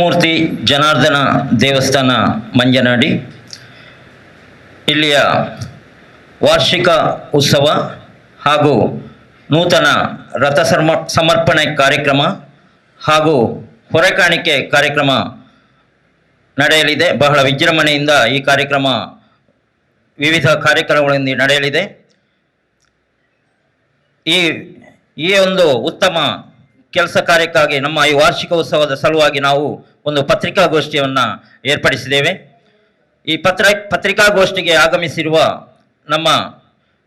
ಮೂರ್ತಿ ಜನಾರ್ದನ ದೇವಸ್ಥಾನ ಮಂಜನಾಡಿ. ಇಲ್ಲಿಯ ವಾರ್ಷಿಕ ಉತ್ಸವ ಹಾಗೂ ನೂತನ ರಥ ಸಮರ್ಪಣೆ ಕಾರ್ಯಕ್ರಮ ಹಾಗೂ ಹೊರೆಕಾಣಿಕೆ ಕಾರ್ಯಕ್ರಮ ನಡೆಯಲಿದೆ. ಬಹಳ ವಿಜೃಂಭಣೆಯಿಂದ ಈ ಕಾರ್ಯಕ್ರಮ ವಿವಿಧ ಕಾರ್ಯಕ್ರಮಗಳಿಂದ ನಡೆಯಲಿದೆ. ಈ ಈ ಒಂದು ಉತ್ತಮ ಕೆಲಸ ಕಾರ್ಯಕ್ಕಾಗಿ ನಮ್ಮ ಈ ವಾರ್ಷಿಕ ಉತ್ಸವದ ಸಲುವಾಗಿ ನಾವು ಒಂದು ಪತ್ರಿಕಾಗೋಷ್ಠಿಯನ್ನು ಏರ್ಪಡಿಸಿದ್ದೇವೆ. ಈ ಪತ್ರ, ಪತ್ರಿಕಾಗೋಷ್ಠಿಗೆ ಆಗಮಿಸಿರುವ ನಮ್ಮ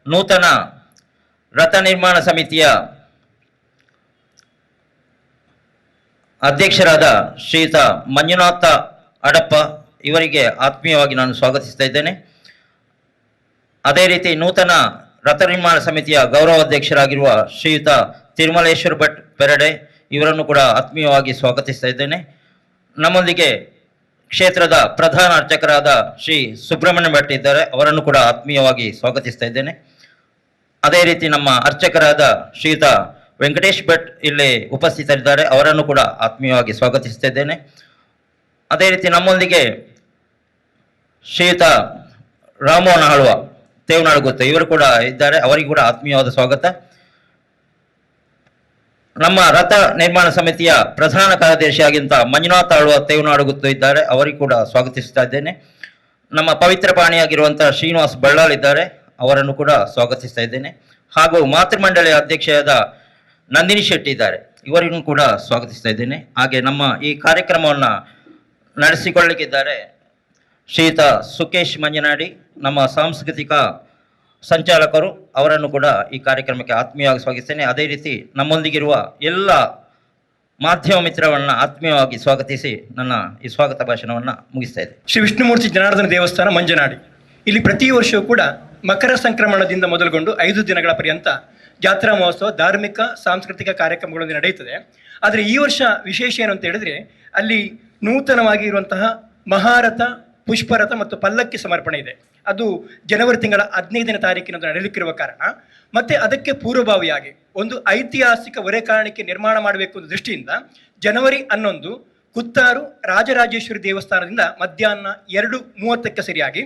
ನೂತನ ರಥ ನಿರ್ಮಾಣ ಸಮಿತಿಯ ಅಧ್ಯಕ್ಷರಾದ ಶ್ರೀಯುತ ಮಂಜುನಾಥ ಅಡಪ್ಪ ಇವರಿಗೆ ಆತ್ಮೀಯವಾಗಿ ನಾನು ಸ್ವಾಗತಿಸ್ತಾ ಇದ್ದೇನೆ. ಅದೇ ರೀತಿ ನೂತನ ರಥ ನಿರ್ಮಾಣ ಸಮಿತಿಯ ಗೌರವಾಧ್ಯಕ್ಷರಾಗಿರುವ ಶ್ರೀಯುತ ತಿರುಮಲೇಶ್ವರ ಭಟ್ ಪೆರಡೆ, ಇವರನ್ನು ಕೂಡ ಆತ್ಮೀಯವಾಗಿ ಸ್ವಾಗತಿಸ್ತಾ ಇದ್ದೇನೆ. ನಮ್ಮೊಂದಿಗೆ ಕ್ಷೇತ್ರದ ಪ್ರಧಾನ ಅರ್ಚಕರಾದ ಶ್ರೀ ಸುಬ್ರಹ್ಮಣ್ಯ ಭಟ್ ಇದ್ದಾರೆ. ಅವರನ್ನು ಕೂಡ ಆತ್ಮೀಯವಾಗಿ ಸ್ವಾಗತಿಸ್ತಾ ಇದ್ದೇನೆ. ಅದೇ ರೀತಿ ನಮ್ಮ ಅರ್ಚಕರಾದ ಶ್ರೀಯುತ ವೆಂಕಟೇಶ್ ಭಟ್ ಇಲ್ಲಿ ಉಪಸ್ಥಿತರಿದ್ದಾರೆ. ಅವರನ್ನು ಕೂಡ ಆತ್ಮೀಯವಾಗಿ ಸ್ವಾಗತಿಸ್ತಾ ಇದ್ದೇನೆ. ಅದೇ ರೀತಿ ನಮ್ಮೊಂದಿಗೆ ಶ್ರೀಯುತ ರಾಮೋಹನ ಹಳುವ ತೇವನಾಳ್ ಗೊತ್ತು ಇವರು ಕೂಡ ಇದ್ದಾರೆ. ಅವರಿಗೂ ಕೂಡ ಆತ್ಮೀಯವಾದ ಸ್ವಾಗತ. ನಮ್ಮ ರಥ ನಿರ್ಮಾಣ ಸಮಿತಿಯ ಪ್ರಧಾನ ಕಾರ್ಯದರ್ಶಿಯಾಗಿಂತ ಮಂಜುನಾಥ ಆಳ್ವ ತೇವನಾಡು ಗುತ್ತು ಇದ್ದಾರೆ. ಅವರಿಗೂ ಕೂಡ ಸ್ವಾಗತಿಸ್ತಾ ಇದ್ದೇನೆ. ನಮ್ಮ ಪವಿತ್ರ ಪಾಣಿಯಾಗಿರುವಂತಹ ಶ್ರೀನಿವಾಸ್ ಬಳ್ಳಾಲ್ ಇದ್ದಾರೆ. ಅವರನ್ನು ಕೂಡ ಸ್ವಾಗತಿಸ್ತಾ ಇದ್ದೇನೆ. ಹಾಗೂ ಮಾತೃಮಂಡಳಿಯ ಅಧ್ಯಕ್ಷೆಯಾದ ನಂದಿನಿ ಶೆಟ್ಟಿ ಇದ್ದಾರೆ. ಇವರಿಗೂ ಕೂಡ ಸ್ವಾಗತಿಸ್ತಾ ಇದ್ದೇನೆ. ಹಾಗೆ ನಮ್ಮ ಈ ಕಾರ್ಯಕ್ರಮವನ್ನು ನಡೆಸಿಕೊಳ್ಳಲಿಕ್ಕಿದ್ದಾರೆ ಶ್ರೀಯುತ ಸುಕೇಶ್ ಮಂಜನಾಡಿ. ನಮ್ಮ ಸಾಂಸ್ಕೃತಿಕ ಸಂಚಾಲಕರು ಅವರನ್ನು ಕೂಡ ಈ ಕಾರ್ಯಕ್ರಮಕ್ಕೆ ಆತ್ಮೀಯವಾಗಿ ಸ್ವಾಗತಿಸ್ತೇನೆ. ಅದೇ ರೀತಿ ನಮ್ಮೊಂದಿಗಿರುವ ಎಲ್ಲ ಮಾಧ್ಯಮ ಮಿತ್ರರನ್ನ ಆತ್ಮೀಯವಾಗಿ ಸ್ವಾಗತಿಸಿ ನನ್ನ ಈ ಸ್ವಾಗತ ಭಾಷಣವನ್ನು ಮುಗಿಸ್ತಾ ಇದೆ ಶ್ರೀ ವಿಷ್ಣುಮೂರ್ತಿ ಜನಾರ್ದನ ದೇವಸ್ಥಾನ, ಮಂಜನಾಡಿ. ಇಲ್ಲಿ ಪ್ರತಿ ವರ್ಷವೂ ಕೂಡ ಮಕರ ಸಂಕ್ರಮಣದಿಂದ ಮೊದಲುಗೊಂಡು ಐದು ದಿನಗಳ ಪರ್ಯಂತ ಜಾತ್ರಾ ಮಹೋತ್ಸವ ಧಾರ್ಮಿಕ, ಸಾಂಸ್ಕೃತಿಕ ಕಾರ್ಯಕ್ರಮಗಳಲ್ಲಿ ನಡೆಯುತ್ತದೆ. ಆದರೆ ಈ ವರ್ಷ ವಿಶೇಷ ಏನು ಅಂತ ಹೇಳಿದ್ರೆ, ಅಲ್ಲಿ ನೂತನವಾಗಿ ಇರುವಂತಹ ಮಹಾರಥ, ಪುಷ್ಪರಥ ಮತ್ತು ಪಲ್ಲಕ್ಕಿ ಸಮರ್ಪಣೆ ಇದೆ. ಅದು ಜನವರಿ ತಿಂಗಳ ಹದಿನೈದನೇ ತಾರೀಕಿನಂದು ನಡೆಯಲಿಕ್ಕಿರುವ ಕಾರಣ, ಮತ್ತೆ ಅದಕ್ಕೆ ಪೂರ್ವಭಾವಿಯಾಗಿ ಒಂದು ಐತಿಹಾಸಿಕ ಹೊರೆಕಾರಣಿಕೆ ನಿರ್ಮಾಣ ಮಾಡಬೇಕು ಅನ್ನೋ ದೃಷ್ಟಿಯಿಂದ ಜನವರಿ ಹನ್ನೊಂದು ಕುತ್ತಾರು ರಾಜರಾಜೇಶ್ವರಿ ದೇವಸ್ಥಾನದಿಂದ ಮಧ್ಯಾಹ್ನ ಎರಡು ಮೂವತ್ತಕ್ಕೆ ಸರಿಯಾಗಿ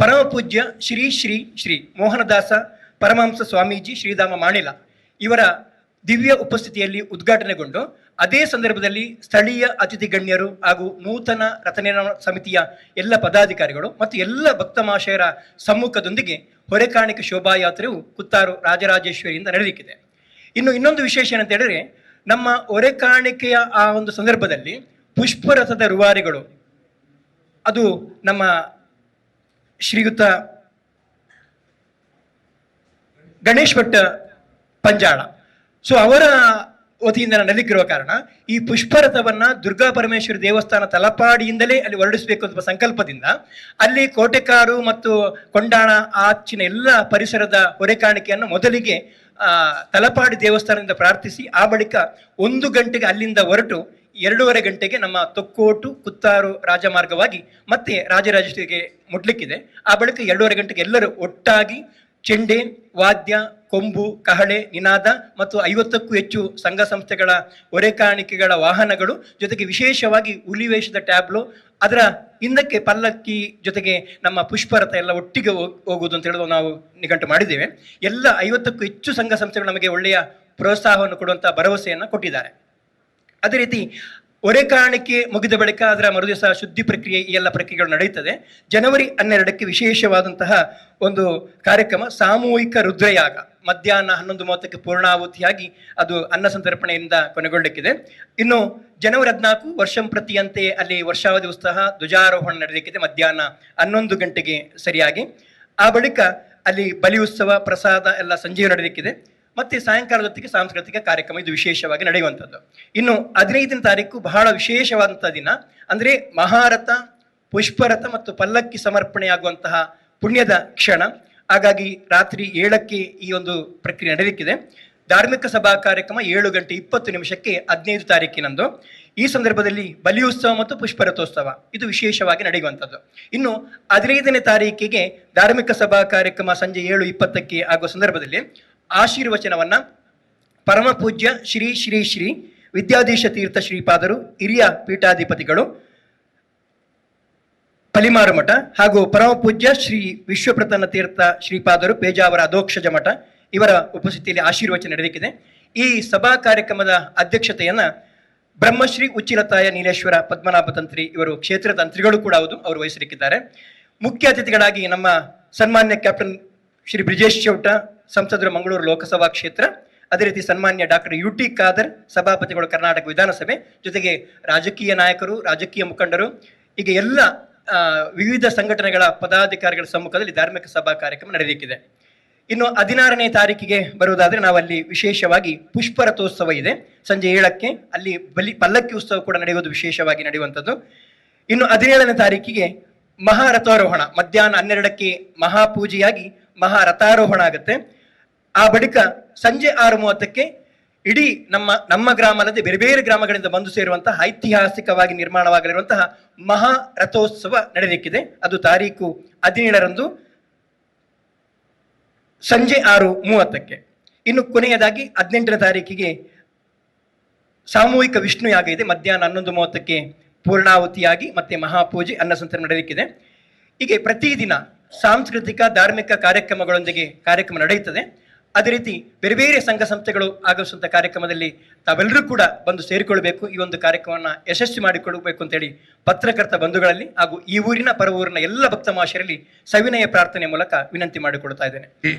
ಪರಮ ಪೂಜ್ಯ ಶ್ರೀ ಶ್ರೀ ಶ್ರೀ ಮೋಹನದಾಸ ಪರಮಹಂಸ ಸ್ವಾಮೀಜಿ ಶ್ರೀಧಾಮ ಮಾಣಿಲ ಇವರ ದಿವ್ಯ ಉಪಸ್ಥಿತಿಯಲ್ಲಿ ಉದ್ಘಾಟನೆಗೊಂಡು ಅದೇ ಸಂದರ್ಭದಲ್ಲಿ ಸ್ಥಳೀಯ ಅತಿಥಿ ಗಣ್ಯರು ಹಾಗೂ ನೂತನ ರಥ ನಿರ್ಮಾಣ ಸಮಿತಿಯ ಎಲ್ಲ ಪದಾಧಿಕಾರಿಗಳು ಮತ್ತು ಎಲ್ಲ ಭಕ್ತಮಾಶಯರ ಸಮ್ಮುಖದೊಂದಿಗೆ ಹೊರೆಕಾಣಿಕೆ ಶೋಭಾಯಾತ್ರೆಯು ಕುತ್ತಾರು ರಾಜರಾಜೇಶ್ವರಿಯಿಂದ ನಡೆದಿಕ್ಕಿದೆ. ಇನ್ನು ಇನ್ನೊಂದು ವಿಶೇಷ ಏನಂತ ಹೇಳಿದ್ರೆ, ನಮ್ಮ ಹೊರೆಕಾಣಿಕೆಯ ಆ ಒಂದು ಸಂದರ್ಭದಲ್ಲಿ ಪುಷ್ಪರಥದ ರುವಾರಿಗಳು, ಅದು ನಮ್ಮ ಶ್ರೀಯುತ ಗಣೇಶ್ ಭಟ್ ಪಂಜಾಳ. ಸೊ ಅವರ ವತಿಯಿಂದ ನಡಲಿಕ್ಕಿರುವ ಕಾರಣ ಈ ಪುಷ್ಪರಥವನ್ನ ದುರ್ಗಾ ಪರಮೇಶ್ವರಿ ದೇವಸ್ಥಾನ ತಲಪಾಡಿಯಿಂದಲೇ ಅಲ್ಲಿ ಹೊರಡಿಸಬೇಕು ಅಂತ ಸಂಕಲ್ಪದಿಂದ ಅಲ್ಲಿ ಕೋಟೆಕಾರು ಮತ್ತು ಕೊಂಡಾಣ ಆಚಿನ ಎಲ್ಲ ಪರಿಸರದ ಹೊರೆಕಾಣಿಕೆಯನ್ನು ಮೊದಲಿಗೆ ತಲಪಾಡಿ ದೇವಸ್ಥಾನದಿಂದ ಪ್ರಾರ್ಥಿಸಿ, ಆ ಬಳಿಕ ಒಂದು ಗಂಟೆಗೆ ಅಲ್ಲಿಂದ ಹೊರಟು ಎರಡೂವರೆ ಗಂಟೆಗೆ ನಮ್ಮ ತೊಕ್ಕೋಟು, ಕುತ್ತಾರು ರಾಜಮಾರ್ಗವಾಗಿ ಮತ್ತೆ ರಾಜರಾಜೇಶ್ವರಿಗೆ ಮುಟ್ಲಿಕ್ಕಿದೆ. ಆ ಬಳಿಕ ಎರಡೂವರೆ ಗಂಟೆಗೆ ಎಲ್ಲರೂ ಒಟ್ಟಾಗಿ ಚೆಂಡೆ, ವಾದ್ಯ, ಕೊಂಬು, ಕಹಳೆ, ನಿನಾದ ಮತ್ತು ಐವತ್ತಕ್ಕೂ ಹೆಚ್ಚು ಸಂಘ ಸಂಸ್ಥೆಗಳ ಒರೆಕಾಣಿಕೆಗಳ ವಾಹನಗಳು ಜೊತೆಗೆ ವಿಶೇಷವಾಗಿ ಹುಲಿವೇಷದ ಟ್ಯಾಬ್ಲೋ, ಅದರ ಹಿಂದಕ್ಕೆ ಪಲ್ಲಕ್ಕಿ ಜೊತೆಗೆ ನಮ್ಮ ಪುಷ್ಪರಥ ಎಲ್ಲ ಒಟ್ಟಿಗೆ ಹೋಗ್- ಹೋಗುವುದು ಅಂತ ಹೇಳೋದು ನಾವು ನಿಘಂಟು ಮಾಡಿದ್ದೇವೆ. ಎಲ್ಲ ಐವತ್ತಕ್ಕೂ ಹೆಚ್ಚು ಸಂಘ ಸಂಸ್ಥೆಗಳು ನಮಗೆ ಒಳ್ಳೆಯ ಪ್ರೋತ್ಸಾಹವನ್ನು ಕೊಡುವಂಥ ಭರವಸೆಯನ್ನು ಕೊಟ್ಟಿದ್ದಾರೆ. ಅದೇ ರೀತಿ ಹೊರೆಕಾಣಿಕೆ ಮುಗಿದ ಬಳಿಕ ಅದರ ಮರುದಿವಸ ಶುದ್ಧಿ ಪ್ರಕ್ರಿಯೆ ಈ ಎಲ್ಲ ಪ್ರಕ್ರಿಯೆಗಳು ನಡೆಯುತ್ತದೆ. ಜನವರಿ ಹನ್ನೆರಡಕ್ಕೆ ವಿಶೇಷವಾದಂತಹ ಒಂದು ಕಾರ್ಯಕ್ರಮ ಸಾಮೂಹಿಕ ರುದ್ರಯಾಗ. ಮಧ್ಯಾಹ್ನ ಹನ್ನೊಂದು ಮೂವತ್ತಕ್ಕೆ ಪೂರ್ಣಾಹುತಿಯಾಗಿ ಅದು ಅನ್ನ ಸಂತರ್ಪಣೆಯಿಂದ ಕೊನೆಗೊಳ್ಳಲಿಕ್ಕಿದೆ ಇನ್ನು ಜನವರಿ ಹದಿನಾಲ್ಕು ವರ್ಷಂ ಪ್ರತಿಯಂತೆ ಅಲ್ಲಿ ವರ್ಷಾವಧಿ ಉತ್ಸಾಹ ಧ್ವಜಾರೋಹಣ ನಡೆಯಲಿಕ್ಕಿದೆ. ಮಧ್ಯಾಹ್ನ ಹನ್ನೊಂದು ಗಂಟೆಗೆ ಸರಿಯಾಗಿ. ಆ ಬಳಿಕ ಅಲ್ಲಿ ಬಲಿ ಉತ್ಸವ, ಪ್ರಸಾದ ಎಲ್ಲ ಸಂಜೆಯು ನಡೆಯಲಿಕ್ಕಿದೆ. ಮತ್ತೆ ಸಾಯಂಕಾಲದ ಹೊತ್ತಿಗೆ ಸಾಂಸ್ಕೃತಿಕ ಕಾರ್ಯಕ್ರಮ ಇದು ವಿಶೇಷವಾಗಿ ನಡೆಯುವಂಥದ್ದು. ಇನ್ನು ಹದಿನೈದನೇ ತಾರೀಕು ಬಹಳ ವಿಶೇಷವಾದಂತಹ ದಿನ, ಅಂದ್ರೆ ಮಹಾರಥ, ಪುಷ್ಪರಥ ಮತ್ತು ಪಲ್ಲಕ್ಕಿ ಸಮರ್ಪಣೆಯಾಗುವಂತಹ ಪುಣ್ಯದ ಕ್ಷಣ. ಹಾಗಾಗಿ ರಾತ್ರಿ ಏಳಕ್ಕೆ ಈ ಒಂದು ಪ್ರಕ್ರಿಯೆ ನಡೆಯಲಿಕ್ಕಿದೆ. ಧಾರ್ಮಿಕ ಸಭಾ ಕಾರ್ಯಕ್ರಮ ಏಳು ಗಂಟೆ ಇಪ್ಪತ್ತು ನಿಮಿಷಕ್ಕೆ ಹದಿನೈದು ತಾರೀಕಿನಂದು. ಈ ಸಂದರ್ಭದಲ್ಲಿ ಬಲಿಯುತ್ಸವ ಮತ್ತು ಪುಷ್ಪರಥೋತ್ಸವ, ಇದು ವಿಶೇಷವಾಗಿ ನಡೆಯುವಂಥದ್ದು. ಇನ್ನು ಹದಿನೈದನೇ ತಾರೀಕಿಗೆ ಧಾರ್ಮಿಕ ಸಭಾ ಕಾರ್ಯಕ್ರಮ ಸಂಜೆ ಏಳು ಇಪ್ಪತ್ತಕ್ಕೆ ಆಗುವ ಸಂದರ್ಭದಲ್ಲಿ ಆಶೀರ್ವಚನವನ್ನ ಪರಮಪೂಜ್ಯ ಶ್ರೀ ಶ್ರೀ ಶ್ರೀ ವಿದ್ಯಾಧೀಶ ತೀರ್ಥ ಶ್ರೀಪಾದರು, ಹಿರಿಯ ಪೀಠಾಧಿಪತಿಗಳು, ಪಲಿಮಾರು ಮಠ ಹಾಗೂ ಪರಮಪೂಜ್ಯ ಶ್ರೀ ವಿಶ್ವಪ್ರತನ ತೀರ್ಥ ಶ್ರೀಪಾದರು, ಪೇಜಾವರ ಅಧೋಕ್ಷಜ ಮಠ ಇವರ ಉಪಸ್ಥಿತಿಯಲ್ಲಿ ಆಶೀರ್ವಚನ ನಡೆದಿದೆ ಈ ಸಭಾ ಕಾರ್ಯಕ್ರಮದ ಅಧ್ಯಕ್ಷತೆಯನ್ನ ಬ್ರಹ್ಮಶ್ರೀ ಉಚ್ಚಿಲತಾಯ ನೀಲೇಶ್ವರ ಪದ್ಮನಾಭ ತಂತ್ರಿ ಇವರು ಕ್ಷೇತ್ರ ತಂತ್ರಿಗಳು ಕೂಡ ಹೌದು, ಅವರು ವಹಿಸಲಿಕ್ಕಿದ್ದಾರೆ. ಮುಖ್ಯ ಅತಿಥಿಗಳಾಗಿ ನಮ್ಮ ಸನ್ಮಾನ್ಯ ಕ್ಯಾಪ್ಟನ್ ಶ್ರೀ ಬ್ರಿಜೇಶ್ ಚೌಟ ಸಂಸದರು ಮಂಗಳೂರು ಲೋಕಸಭಾ ಕ್ಷೇತ್ರ, ಅದೇ ರೀತಿ ಸನ್ಮಾನ್ಯ ಡಾಕ್ಟರ್ ಯು ಟಿ ಖಾದರ್, ಸಭಾಪತಿಗಳು ಕರ್ನಾಟಕ ವಿಧಾನಸಭೆ, ಜೊತೆಗೆ ರಾಜಕೀಯ ನಾಯಕರು, ರಾಜಕೀಯ ಮುಖಂಡರು ಈಗ ಎಲ್ಲ ವಿವಿಧ ಸಂಘಟನೆಗಳ ಪದಾಧಿಕಾರಿಗಳ ಸಮ್ಮುಖದಲ್ಲಿ ಧಾರ್ಮಿಕ ಸಭಾ ಕಾರ್ಯಕ್ರಮ ನಡೆಯಲಿಕ್ಕಿದೆ ಇನ್ನು ಹದಿನಾರನೇ ತಾರೀಕಿಗೆ ಬರುವುದಾದರೆ ನಾವಲ್ಲಿ ವಿಶೇಷವಾಗಿ ಪುಷ್ಪ ರಥೋತ್ಸವ ಇದೆ. ಸಂಜೆ ಏಳಕ್ಕೆ ಅಲ್ಲಿ ಬಲಿ, ಪಲ್ಲಕ್ಕಿ ಉತ್ಸವ ಕೂಡ ನಡೆಯುವುದು ವಿಶೇಷವಾಗಿ ನಡೆಯುವಂಥದ್ದು. ಇನ್ನು ಹದಿನೇಳನೇ ತಾರೀಕಿಗೆ ಮಹಾರಥಾರೋಹಣ, ಮಧ್ಯಾಹ್ನ ಹನ್ನೆರಡಕ್ಕೆ ಮಹಾಪೂಜೆಯಾಗಿ ಮಹಾರಥಾರೋಹಣ ಆಗುತ್ತೆ. ಆ ಬಳಿಕ ಸಂಜೆ ಆರು ಮೂವತ್ತಕ್ಕೆ ಇಡೀ ನಮ್ಮ ನಮ್ಮ ಗ್ರಾಮ ಅಲ್ಲದೆ ಬೇರೆ ಬೇರೆ ಗ್ರಾಮಗಳಿಂದ ಬಂದು ಸೇರುವಂತಹ ಐತಿಹಾಸಿಕವಾಗಿ ನಿರ್ಮಾಣವಾಗಲಿರುವಂತಹ ಮಹಾ ರಥೋತ್ಸವ ನಡೆಯಲಿಕ್ಕಿದೆ. ಅದು ತಾರೀಕು ಹದಿನೇಳರಂದು ಸಂಜೆ ಆರು ಮೂವತ್ತಕ್ಕೆ ಇನ್ನು ಕೊನೆಯದಾಗಿ ಹದಿನೆಂಟನೇ ತಾರೀಕಿಗೆ ಸಾಮೂಹಿಕ ವಿಷ್ಣು ಯಾಗ ಇದೆ ಮಧ್ಯಾಹ್ನ ಹನ್ನೊಂದು ಮೂವತ್ತಕ್ಕೆ ಪೂರ್ಣಾಹುತಿಯಾಗಿ ಮತ್ತೆ ಮಹಾಪೂಜೆ ಅನ್ನಸಂತರ ನಡೆಯಲಿಕ್ಕಿದೆ. ಹೀಗೆ ಪ್ರತಿದಿನ ಸಾಂಸ್ಕೃತಿಕ, ಧಾರ್ಮಿಕ ಕಾರ್ಯಕ್ರಮಗಳೊಂದಿಗೆ ಕಾರ್ಯಕ್ರಮ ನಡೆಯುತ್ತದೆ. ಅದೇ ರೀತಿ ಬೇರೆ ಬೇರೆ ಸಂಘ ಸಂಸ್ಥೆಗಳು ಆಗಮಿಸುವಂಥ ಕಾರ್ಯಕ್ರಮದಲ್ಲಿ ತಾವೆಲ್ಲರೂ ಕೂಡ ಬಂದು ಸೇರಿಕೊಳ್ಳಬೇಕು. ಈ ಒಂದು ಕಾರ್ಯಕ್ರಮವನ್ನು ಯಶಸ್ವಿ ಮಾಡಿಕೊಳ್ಳಬೇಕು ಅಂತೇಳಿ ಪತ್ರಕರ್ತ ಬಂಧುಗಳಲ್ಲಿ ಹಾಗೂ ಈ ಊರಿನ ಪರ ಊರಿನ ಎಲ್ಲ ಭಕ್ತ ಸವಿನಯ ಪ್ರಾರ್ಥನೆ ಮೂಲಕ ವಿನಂತಿ ಮಾಡಿಕೊಳ್ತಾ ಇದ್ದೇನೆ. ಈ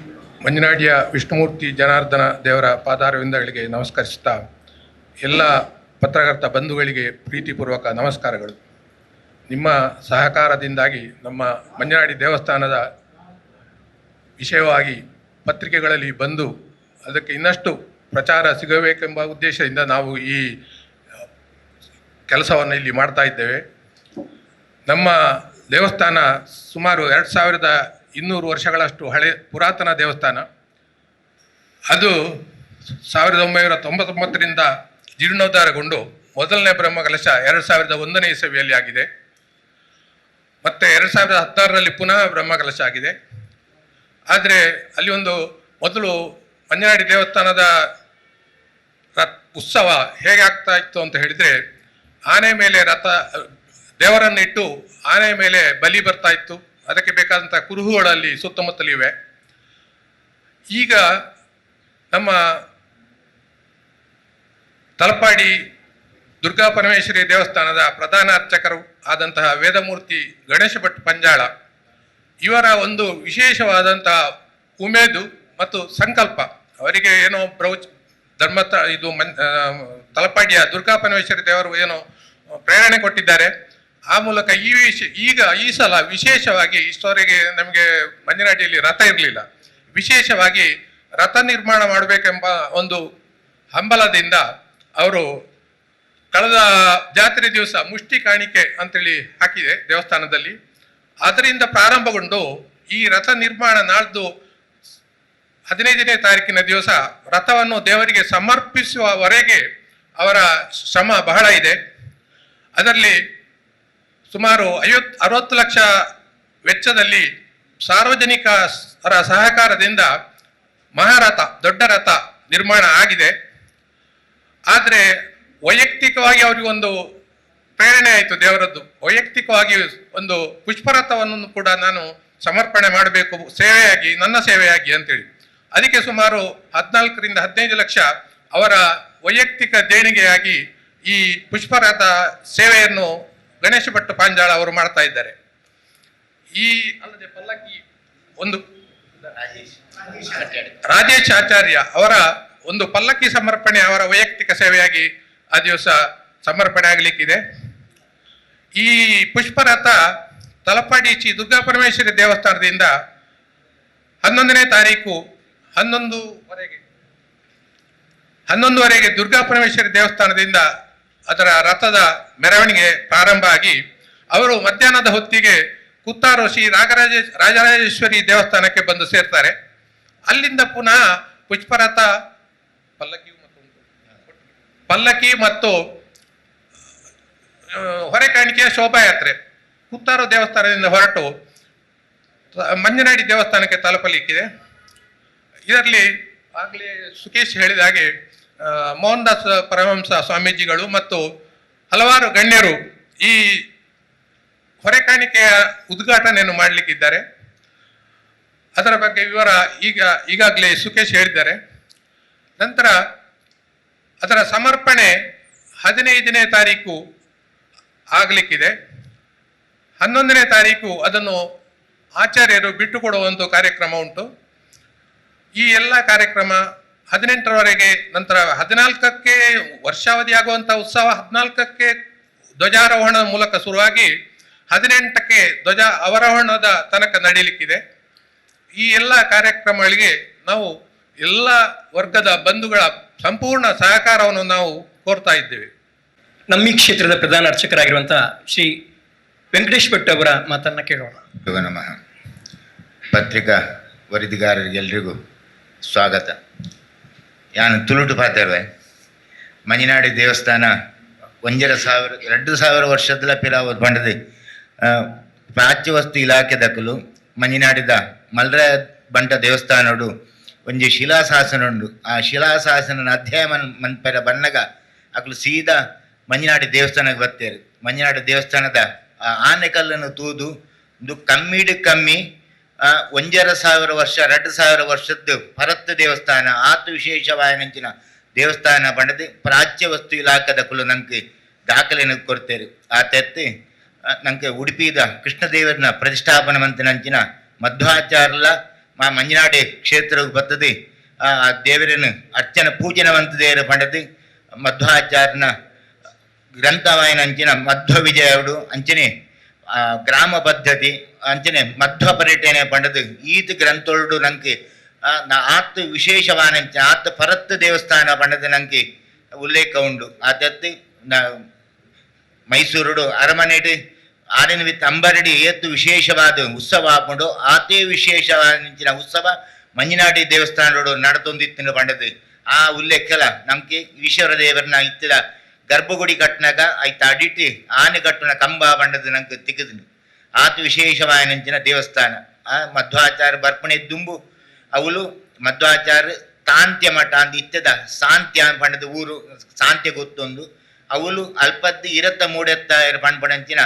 ಮಂಜನಾಡಿಯ ವಿಷ್ಣುಮೂರ್ತಿ ಜನಾರ್ದನ ದೇವರ ಪಾದಾರವಿಂದಗಳಿಗೆ ನಮಸ್ಕರಿಸುತ್ತಾ ಎಲ್ಲ ಪತ್ರಕರ್ತ ಬಂಧುಗಳಿಗೆ ಪ್ರೀತಿಪೂರ್ವಕ ನಮಸ್ಕಾರಗಳು. ನಿಮ್ಮ ಸಹಕಾರದಿಂದಾಗಿ ನಮ್ಮ ಮಂಜನಾಡಿ ದೇವಸ್ಥಾನದ ವಿಷಯವಾಗಿ ಪತ್ರಿಕೆಗಳಲ್ಲಿ ಬಂದು ಅದಕ್ಕೆ ಇನ್ನಷ್ಟು ಪ್ರಚಾರ ಸಿಗಬೇಕೆಂಬ ಉದ್ದೇಶದಿಂದ ನಾವು ಈ ಕೆಲಸವನ್ನು ಇಲ್ಲಿ ಮಾಡ್ತಾ ಇದ್ದೇವೆ. ನಮ್ಮ ದೇವಸ್ಥಾನ ಸುಮಾರು ಎರಡು ಸಾವಿರದ ಇನ್ನೂರು ವರ್ಷಗಳಷ್ಟು ಹಳೆ ಪುರಾತನ ದೇವಸ್ಥಾನ. ಅದು ಸಾವಿರದ ಒಂಬೈನೂರ ತೊಂಬತ್ತೊಂಬತ್ತರಿಂದ ಜೀರ್ಣೋದ್ಧಾರಗೊಂಡು ಮೊದಲನೇ ಬ್ರಹ್ಮಕಲಶ ಎರಡು ಸಾವಿರದ ಒಂದನೇ ಇಸವಿಯಲ್ಲಿ ಆಗಿದೆ. ಮತ್ತೆ ಎರಡು ಸಾವಿರದ ಹತ್ತಾರರಲ್ಲಿ ಪುನಃ ಬ್ರಹ್ಮಕಲಶ ಆಗಿದೆ. ಆದರೆ ಅಲ್ಲಿ ಒಂದು ಮೊದಲು ಮಂಜನಾಡಿ ದೇವಸ್ಥಾನದ ರಥ್ ಉತ್ಸವ ಹೇಗೆ ಆಗ್ತಾ ಇತ್ತು ಅಂತ ಹೇಳಿದರೆ, ಆನೆ ಮೇಲೆ ರಥ ದೇವರನ್ನು ಇಟ್ಟು ಆನೆ ಮೇಲೆ ಬಲಿ ಬರ್ತಾ ಇತ್ತು. ಅದಕ್ಕೆ ಬೇಕಾದಂಥ ಕುರುಹುಗಳಲ್ಲಿ ಸುತ್ತಮುತ್ತಲಿವೆ ಈಗ ನಮ್ಮ ತಲಪಾಡಿ ದುರ್ಗಾ ಪರಮೇಶ್ವರಿ ದೇವಸ್ಥಾನದ ಪ್ರಧಾನ ಅರ್ಚಕರು ಆದಂತಹ ವೇದಮೂರ್ತಿ ಗಣೇಶ ಭಟ್ ಪಂಜಾಳ ಇವರ ಒಂದು ವಿಶೇಷವಾದಂತಹ ಉಮೇದು ಮತ್ತು ಸಂಕಲ್ಪ. ಅವರಿಗೆ ಏನೋ ಬ್ರೌಚ್ ಧರ್ಮ ಇದು ಮನ್ ತಲಪಾಡ್ಯ ತಲಪಾಡಿಯ ದುರ್ಗಾ ಪರಮೇಶ್ವರಿ ದೇವರು ಏನೋ ಪ್ರೇರಣೆ ಕೊಟ್ಟಿದ್ದಾರೆ. ಆ ಮೂಲಕ ಈ ವಿಷ ಈಗ ಈ ಸಲ ವಿಶೇಷವಾಗಿ ಇಷ್ಟವರೆಗೆ ನಮಗೆ ಮಂಜನಾಡಿಯಲ್ಲಿ ರಥ ಇರಲಿಲ್ಲ. ವಿಶೇಷವಾಗಿ ರಥ ನಿರ್ಮಾಣ ಮಾಡಬೇಕೆಂಬ ಒಂದು ಹಂಬಲದಿಂದ ಅವರು ಕಳೆದ ಜಾತ್ರೆ ದಿವಸ ಮುಷ್ಟಿ ಕಾಣಿಕೆ ಅಂತೇಳಿ ಹಾಕಿದೆ ದೇವಸ್ಥಾನದಲ್ಲಿ. ಅದರಿಂದ ಪ್ರಾರಂಭಗೊಂಡು ಈ ರಥ ನಿರ್ಮಾಣ ನಾಳ್ದು ಹದಿನೈದನೇ ತಾರೀಕಿನ ದಿವಸ ರಥವನ್ನು ದೇವರಿಗೆ ಸಮರ್ಪಿಸುವವರೆಗೆ ಅವರ ಶ್ರಮ ಬಹಳ ಇದೆ. ಅದರಲ್ಲಿ ಸುಮಾರು ಐವತ್, ಅರವತ್ತು ಲಕ್ಷ ವೆಚ್ಚದಲ್ಲಿ ಸಾರ್ವಜನಿಕರ ಸಹಕಾರದಿಂದ ಮಹಾರಥ, ದೊಡ್ಡ ರಥ ನಿರ್ಮಾಣ ಆಗಿದೆ. ಆದರೆ ವೈಯಕ್ತಿಕವಾಗಿ ಅವರಿಗೊಂದು ಪ್ರೇರಣೆ ಆಯಿತು ದೇವರದ್ದು. ವೈಯಕ್ತಿಕವಾಗಿ ಒಂದು ಪುಷ್ಪರಥವನ್ನು ಕೂಡ ನಾನು ಸಮರ್ಪಣೆ ಮಾಡಬೇಕು, ಸೇವೆಯಾಗಿ, ನನ್ನ ಸೇವೆಯಾಗಿ ಅಂತೇಳಿ. ಅದಕ್ಕೆ ಸುಮಾರು ಹದಿನಾಲ್ಕರಿಂದ ಹದಿನೈದು ಲಕ್ಷ ಅವರ ವೈಯಕ್ತಿಕ ದೇಣಿಗೆಯಾಗಿ ಈ ಪುಷ್ಪರಥ ಸೇವೆಯನ್ನು ಗಣೇಶ ಭಟ್ ಪಾಂಜಾಳ ಅವರು ಮಾಡ್ತಾ ಇದ್ದಾರೆ. ಈ ಅಲ್ಲದೆ ಪಲ್ಲಕ್ಕಿ ಒಂದು ರಾಜೇಶ್ ಆಚಾರ್ಯ ಅವರ ಒಂದು ಪಲ್ಲಕ್ಕಿ ಸಮರ್ಪಣೆ ಅವರ ವೈಯಕ್ತಿಕ ಸೇವೆಯಾಗಿ ಆ ದಿವಸ ಸಮರ್ಪಣೆ ಆಗಲಿಕ್ಕಿದೆ. ಈ ಪುಷ್ಪರಥ ತಲಪಾಡಿ ಶ್ರೀ ದುರ್ಗಾ ಪರಮೇಶ್ವರಿ ದೇವಸ್ಥಾನದಿಂದ ಹನ್ನೊಂದನೇ ತಾರೀಕು ಹನ್ನೊಂದುವರೆಗೆ ಹನ್ನೊಂದುವರೆಗೆ ದುರ್ಗಾ ಪರಮೇಶ್ವರಿ ದೇವಸ್ಥಾನದಿಂದ ಅದರ ರಥದ ಮೆರವಣಿಗೆ ಪ್ರಾರಂಭ ಆಗಿ ಅವರು ಮಧ್ಯಾಹ್ನದ ಹೊತ್ತಿಗೆ ಕುತ್ತಾರು ಶ್ರೀ ರಾಗರಾಜ, ರಾಜರಾಜೇಶ್ವರಿ ದೇವಸ್ಥಾನಕ್ಕೆ ಬಂದು ಸೇರ್ತಾರೆ. ಅಲ್ಲಿಂದ ಪುನಃ ಪುಷ್ಪರಥ ಪಲ್ಲಕ್ಕಿ ಮತ್ತು ಪಲ್ಲಕ್ಕಿ ಮತ್ತು ಆ, ಹೊರೆಕಾಣಿಕೆಯ ಶೋಭಾಯಾತ್ರೆ. ಕುತ್ತಾರು ದೇವಸ್ಥಾನದಿಂದ ಹೊರಟು ಮಂಜನಾಡಿ ದೇವಸ್ಥಾನಕ್ಕೆ ತಲುಪಲಿಕ್ಕಿದೆ. ಇದರಲ್ಲಿ ಆಗಲೇ ಸುಖೇಶ್ ಹೇಳಿದ ಹಾಗೆ ಮೋಹನ್ದಾಸ್ ಮೋಹನ್ ದಾಸ್ ಪರಮಹಂಸ ಸ್ವಾಮೀಜಿಗಳು ಮತ್ತು ಹಲವಾರು ಗಣ್ಯರು ಈ ಹೊರೆ ಕಾಣಿಕೆಯ ಉದ್ಘಾಟನೆಯನ್ನು ಮಾಡಲಿಕ್ಕಿದ್ದಾರೆ. ಅದರ ಬಗ್ಗೆ ವಿವರ ಈಗ ಈಗಾಗಲೇ ಸುಖೇಶ್ ಹೇಳಿದ್ದಾರೆ. ನಂತರ ಅದರ ಸಮರ್ಪಣೆ ಹದಿನೈದನೇ ತಾರೀಕು ಆಗಲಿಕ್ಕಿದೆ. ಹನ್ನೊಂದನೇ ತಾರೀಕು ಅದನ್ನು ಆಚಾರ್ಯರು ಬಿಟ್ಟುಕೊಡುವ ಒಂದು ಕಾರ್ಯಕ್ರಮ ಉಂಟು. ಈ ಎಲ್ಲ ಕಾರ್ಯಕ್ರಮ ಹದಿನೆಂಟರವರೆಗೆ ನಂತರ ಹದಿನಾಲ್ಕಕ್ಕೆ ವರ್ಷಾವಧಿ ಆಗುವಂಥ ಉತ್ಸವ ಹದಿನಾಲ್ಕಕ್ಕೆ ಧ್ವಜಾರೋಹಣದ ಮೂಲಕ ಶುರುವಾಗಿ ಹದಿನೆಂಟಕ್ಕೆ ಧ್ವಜ ಅವರೋಹಣದ ತನಕ ನಡೀಲಿಕ್ಕಿದೆ. ಈ ಎಲ್ಲ ಕಾರ್ಯಕ್ರಮಗಳಿಗೆ ನಾವು ಎಲ್ಲ ವರ್ಗದ ಬಂಧುಗಳ ಸಂಪೂರ್ಣ ಸಹಕಾರವನ್ನು ನಾವು ಕೋರ್ತಾ ಇದ್ದೇವೆ. ನಮ್ಮ ಈ ಕ್ಷೇತ್ರದ ಪ್ರಧಾನ ಅರ್ಚಕರಾಗಿರುವಂತಹ ಶ್ರೀ ವೆಂಕಟೇಶ್ ಭಟ್ ಅವರ ಮಾತನ್ನ ಕೇಳೋಣ. ನಮಃ. ಪತ್ರಿಕಾ ವರದಿಗಾರರಿಗೆಲ್ಲರಿಗೂ ಸ್ವಾಗತ. ಯಾನ ತುಳುಟು ಪಾತ್ರವೆ? ಮಂಜಿನಾಡಿ ದೇವಸ್ಥಾನ ಒಂಜರ ಸಾವಿರ, ಎರಡು ಸಾವಿರ ವರ್ಷದ ಪಿರಾವ ಬಂಡದೆ ಪ್ರಾಚ್ಯ ವಸ್ತು ಇಲಾಖೆ ದಕ್ಕಲು ಮಂಜಿನಾಡಿದ ಮಲ್ರ ಬಂಟ ದೇವಸ್ಥಾನಡು, ಒಂಜಿ ಶಿಲಾಶಾಸನ ಉಂಡು ಆ ಶಿಲಾಶಾಸನ ಅಧ್ಯಯನ ಮನ್- ಮನ್ಪೆರ ಬನ್ನಗ ಅಕ್ಲು ಸೀದಾ ಮಂಜಿನಾಡಿ ದೇವಸ್ಥಾನಕ್ಕೆ ಬರ್ತೇವೆ ಮಂಜಿನಾಡಿ ದೇವಸ್ಥಾನದ ಆನೆಕಲ್ಲನ್ನು ತೂದು, ಒಂದು ಕಮ್ಮಿಡು ಕಮ್ಮಿ ಒಂಜರ ಸಾವಿರ ವರ್ಷ, ಎರಡು ಸಾವಿರ ವರ್ಷದ್ದು ಭರತ್ ದೇವಸ್ಥಾನ, ಆತು ವಿಶೇಷವಾಯನಂಚಿನ ದೇವಸ್ಥಾನ ಬಣ್ಣದ ಪ್ರಾಚ್ಯ ವಸ್ತು ಇಲಾಖೆದ ಕುಲ ನಂಗೆ ದಾಖಲೆಯನ್ನು ಕೊಡ್ತೇವೆ ಆ ತೆತ್ತಿ ನಂಗೆ ಉಡುಪಿದ ಕೃಷ್ಣದೇವರನ್ನ ಪ್ರತಿಷ್ಠಾಪನ ಮಂತಿನಂಚಿನ ಮಧ್ವಾಚಾರ್ಲ, ಮಾ ಮಂಜನಾಡಿ ಕ್ಷೇತ್ರಕ್ಕೆ ಬರ್ತದೆ ಆ ದೇವರನ್ನು ಅರ್ಚನ ಪೂಜನವಂತದೇವರು ಪಡೆದು ಮಧ್ವಾಚಾರ್ಯನ ವಿಜಯಡು ಅಂಚನೆ ಆ, ಗ್ರಾಮ ಪದ್ಧತಿ ಅಂಚನೆ ಮಧ್ವ ಪರ್ಯಟನೆ ಪಂಡದು. ಈತ್ ಗ್ರಂಥೊಳ್ಡು ನಂಗೆ ಆ, ನ- ಆತ್ ವಿಶೇಷವಾನಂಚ ಆತ್ ಪರತ್ ದೇವಸ್ಥಾನ ಪಂಡದ ನಂಗೆ ಉಲ್ಲೇಖ ಉಂಡು. ಆತತ್ತು ಮೈಸೂರುಡು ಅರಮನೆಡು ಆಡಿನ ವಿತ್ ಅಂಬರಡಿ ಏತ್ತು ವಿಶೇಷವಾದ ಉತ್ಸವ ಹಾಕೊಂಡು ಆತೇ ವಿಶೇಷವಾದ ಉತ್ಸವ ಮಂಜುನಾಡಿ ದೇವಸ್ಥಾನಡು ನಡೆದೊಂದಿತ್ತಿನ ಪಂಡದು. ಆ ಉಲ್ಲೇಖಲ ನಮ್ಗೆ ಈಶ್ವರ ದೇವರನ್ನ ಇತ್ತಿದ ಗರ್ಭಗುಡಿ ಕಟ್ಟಿನಾಗ ಆಯ್ತು ಅಡಿಟಿ ಆನೆ ಕಟ್ಟಿನ ಕಂಬ ಬಂಡದ ನಂಗೆ ತಿಕ್ಕದಿನಿ. ಆತ ವಿಶೇಷವಾಯನಂಚಿನ ದೇವಸ್ಥಾನ. ಆ ಮಧ್ವಾಚಾರ್ಯ ಬರ್ಪಣೆ ದುಂಬು, ಅವಳು ಮಧ್ವಾಚಾರ್ಯ ತಾಂತ್ಯ ಮಠ ಅಂದ ಇತ್ತದ ಸಾಂತ್ಯ ಪಂಡದ ಊರು, ಸಾಂತ್ಯ ಗೊತ್ತೊಂದು. ಅವಳು ಅಲ್ಪದ್ದು ಇರತ್ತ ಮೂಡೆತ್ತ ಪಂಡ್ಪಣಂಚಿನ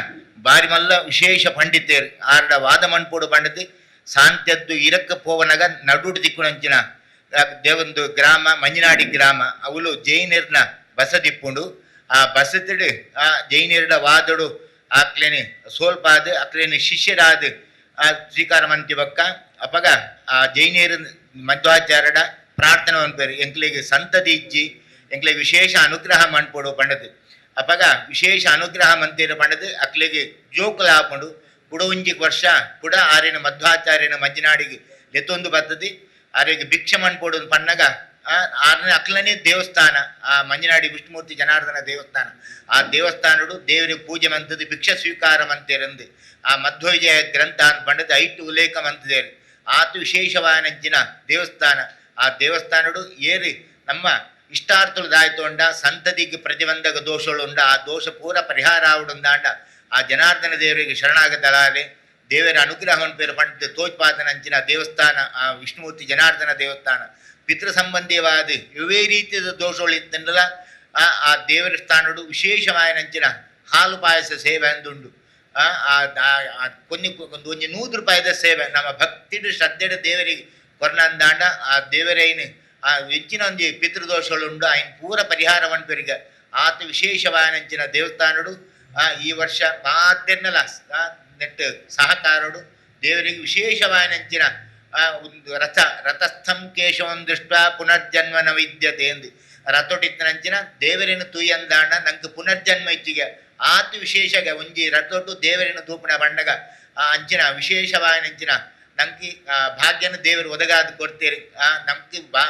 ಬಾರಿ ಮಲ್ಲ ವಿಶೇಷ ಪಂಡಿತೇರು, ಆರ್ಡ ವಾದ ಮಣ್ಪೋಡು ಪಂಡದು ಸಾಂತ್ಯದ್ದು ಇರಕ್ಕ ಪೋವನಗ ನಡುಡು ದಿಕ್ಕುನಂಚಿನ ದೇವೊಂದು ಗ್ರಾಮ, ಮಂಜಿನಾಡಿ ಗ್ರಾಮ. ಅವಳು ಜೈನರ್ನ ಬಸದಿಪ್ಪುಂಡು. ಆ ಬಸತಿಡು ಆ ಜೈನರ್ಡ ವಾದಡು, ಆಕ್ಲೇನೆ ಆದ ಅಕ್ಲೇನೆ ಶಿಷ್ಯರಾದ, ಆ ಸ್ವೀಕಾರ ಮಂತಿ ಬಕ್ಕ, ಅಪಗ ಆ ಜೈನಿಯರ ಮಧ್ವಾಚಾರ್ಯಡ ಪ್ರಾರ್ಥನೆ ಅನ್ಪೇರು ಎಂಕ್ಲಿಗೆ ಸಂತತಿ ಇಜ್ಜಿ, ಎಂಕ್ಲಿಗೆ ವಿಶೇಷ ಅನುಗ್ರಹ ಮನ್ಪೊಡು ಪಂಡದು. ಅಪಗ ವಿಶೇಷ ಅನುಗ್ರಹ ಮಂತಿರ ಪಂಡದು ಅಕ್ಲಿಗೆ ಜೋಕುಲ ಹಾಕೊಂಡು ಪುಡ ಒಂಜಿಕ್ ವರ್ಷ, ಪುಡ ಆರಿನ ಮಧ್ವಾಚಾರ್ಯನ ಮಂಜಿನಾಡಿಗೆ ಎತ್ತೊಂದು ಬರ್ತದೆ ಆರಿಗೆ ಭಿಕ್ಷೆ ಪನ್ನಗ ಆ ಆರನೇ ಅಕ್ಲನೇ ದೇವಸ್ಥಾನ, ಆ ಮಂಜನಾಡಿ ವಿಷ್ಣುಮೂರ್ತಿ ಜನಾರ್ದನ ದೇವಸ್ಥಾನ. ಆ ದೇವಸ್ಥಾನಡು ದೇವರಿಗೆ ಪೂಜೆ ಮಂತದ್ದು ಭಿಕ್ಷ ಸ್ವೀಕಾರ ಮಂತೇರಂದು ಆ ಮಧ್ವವಿಜಯ ಗ್ರಂಥ ಪಂಡದ ಐಟು ಉಲ್ಲೇಖ ಮಂತದೇರು ಆತು ವಿಶೇಷವಾನಂಚಿನ ದೇವಸ್ಥಾನ. ಆ ದೇವಸ್ಥಾನಡು ಏರಿ ನಮ್ಮ ಇಷ್ಟಾರ್ಥಗಳು ದಾಯ್ತೊಂಡ ಸಂತತಿಗೆ ಪ್ರತಿಬಂಧಕ ದೋಷಗಳುಂಡ, ಆ ದೋಷ ಪೂರ ಪರಿಹಾರ ಆವುಡುಂದಾಂಡ ಆ ಜನಾರ್ದನ ದೇವರಿಗೆ ಶರಣಾಗತಲಾಲೆ ದೇವರ ಅನುಗ್ರಹವನ್ನು ಪೇರು ಪಂಡಿತ ತೋಜ್ಪಾದನಂಚಿನ ದೇವಸ್ಥಾನ, ಆ ವಿಷ್ಣುಮೂರ್ತಿ ಜನಾರ್ದನ ದೇವಸ್ಥಾನ. ಪಿತೃ ಸಂಬಂಧಿವಾದ ಇವೇ ರೀತಿಯ ದೋಷಗಳು ಇತ್ತಂಡಲ ಆ ಆ ದೇವರ ಸ್ಥಾನಡು ವಿಶೇಷವಾಯನಂಚಿನ ಹಾಲು ಪಾಯಸ ಸೇವೆ ಅಂದುಂಡು ಆ ಆ- ಆ- ಆ కొన్ని ಒಂದು ಒಂಜಿ ನೂರು ರೂಪಾಯಿದ ಸೇವೆ ನಮ್ಮ ಭಕ್ತಿಡು ಶ್ರದ್ಧೆಡು ದೇವರಿಗೆ ಕೊರ್ನಂದಾಂಡ ಆ ದೇವರೈನ ಆ ಹೆಚ್ಚಿನ ಒಂದು ಪಿತೃದೋಷಗಳುಂಡು ఆయన ಪೂರ ಪರಿಹಾರವನ್ನು ಪೆರಿಗ ಆತ ವಿಶೇಷವಾಯನಂಚಿನ ದೇವಸ್ಥಾನಡು ಆ ಈ ವರ್ಷ ಮಾತೆನ್ನಲ ನೆಟ್ ಸಹಕಾರಡು ದೇವರಿಗೆ ವಿಶೇಷವಾಯನಂಚಿನ ಆ ಒಂದು ರಥ, ರಥಸ್ಥಂ ಕೇಶವನ್ ದೃಷ್ಟ ಪುನರ್ಜನ್ಮ ನ ವಿದ್ಯತೆ ಎಂದು. ರಥೊಟ್ಟಿತ್ತನಂಚಿನ ದೇವರಿನ ತೂಯಂದಾಂಡ ನಂಗೆ ಪುನರ್ಜನ್ಮ ಇಚ್ಚಿಗೆ ಆತ ವಿಶೇಷಗ ಒಂಜಿ ರಥೊಟ್ಟು ದೇವರಿನ ತೂಪಣ ಬಂಡಗ. ಆ ಅಂಚಿನ ವಿಶೇಷವಾಯನಂಚಿನ ನಂಗೆ ಭಾಗ್ಯನ ದೇವರು ಒದಗಾದ ಕೊಡ್ತೀರಿ. ಆ ನಮ್ಗೆ ಬಾ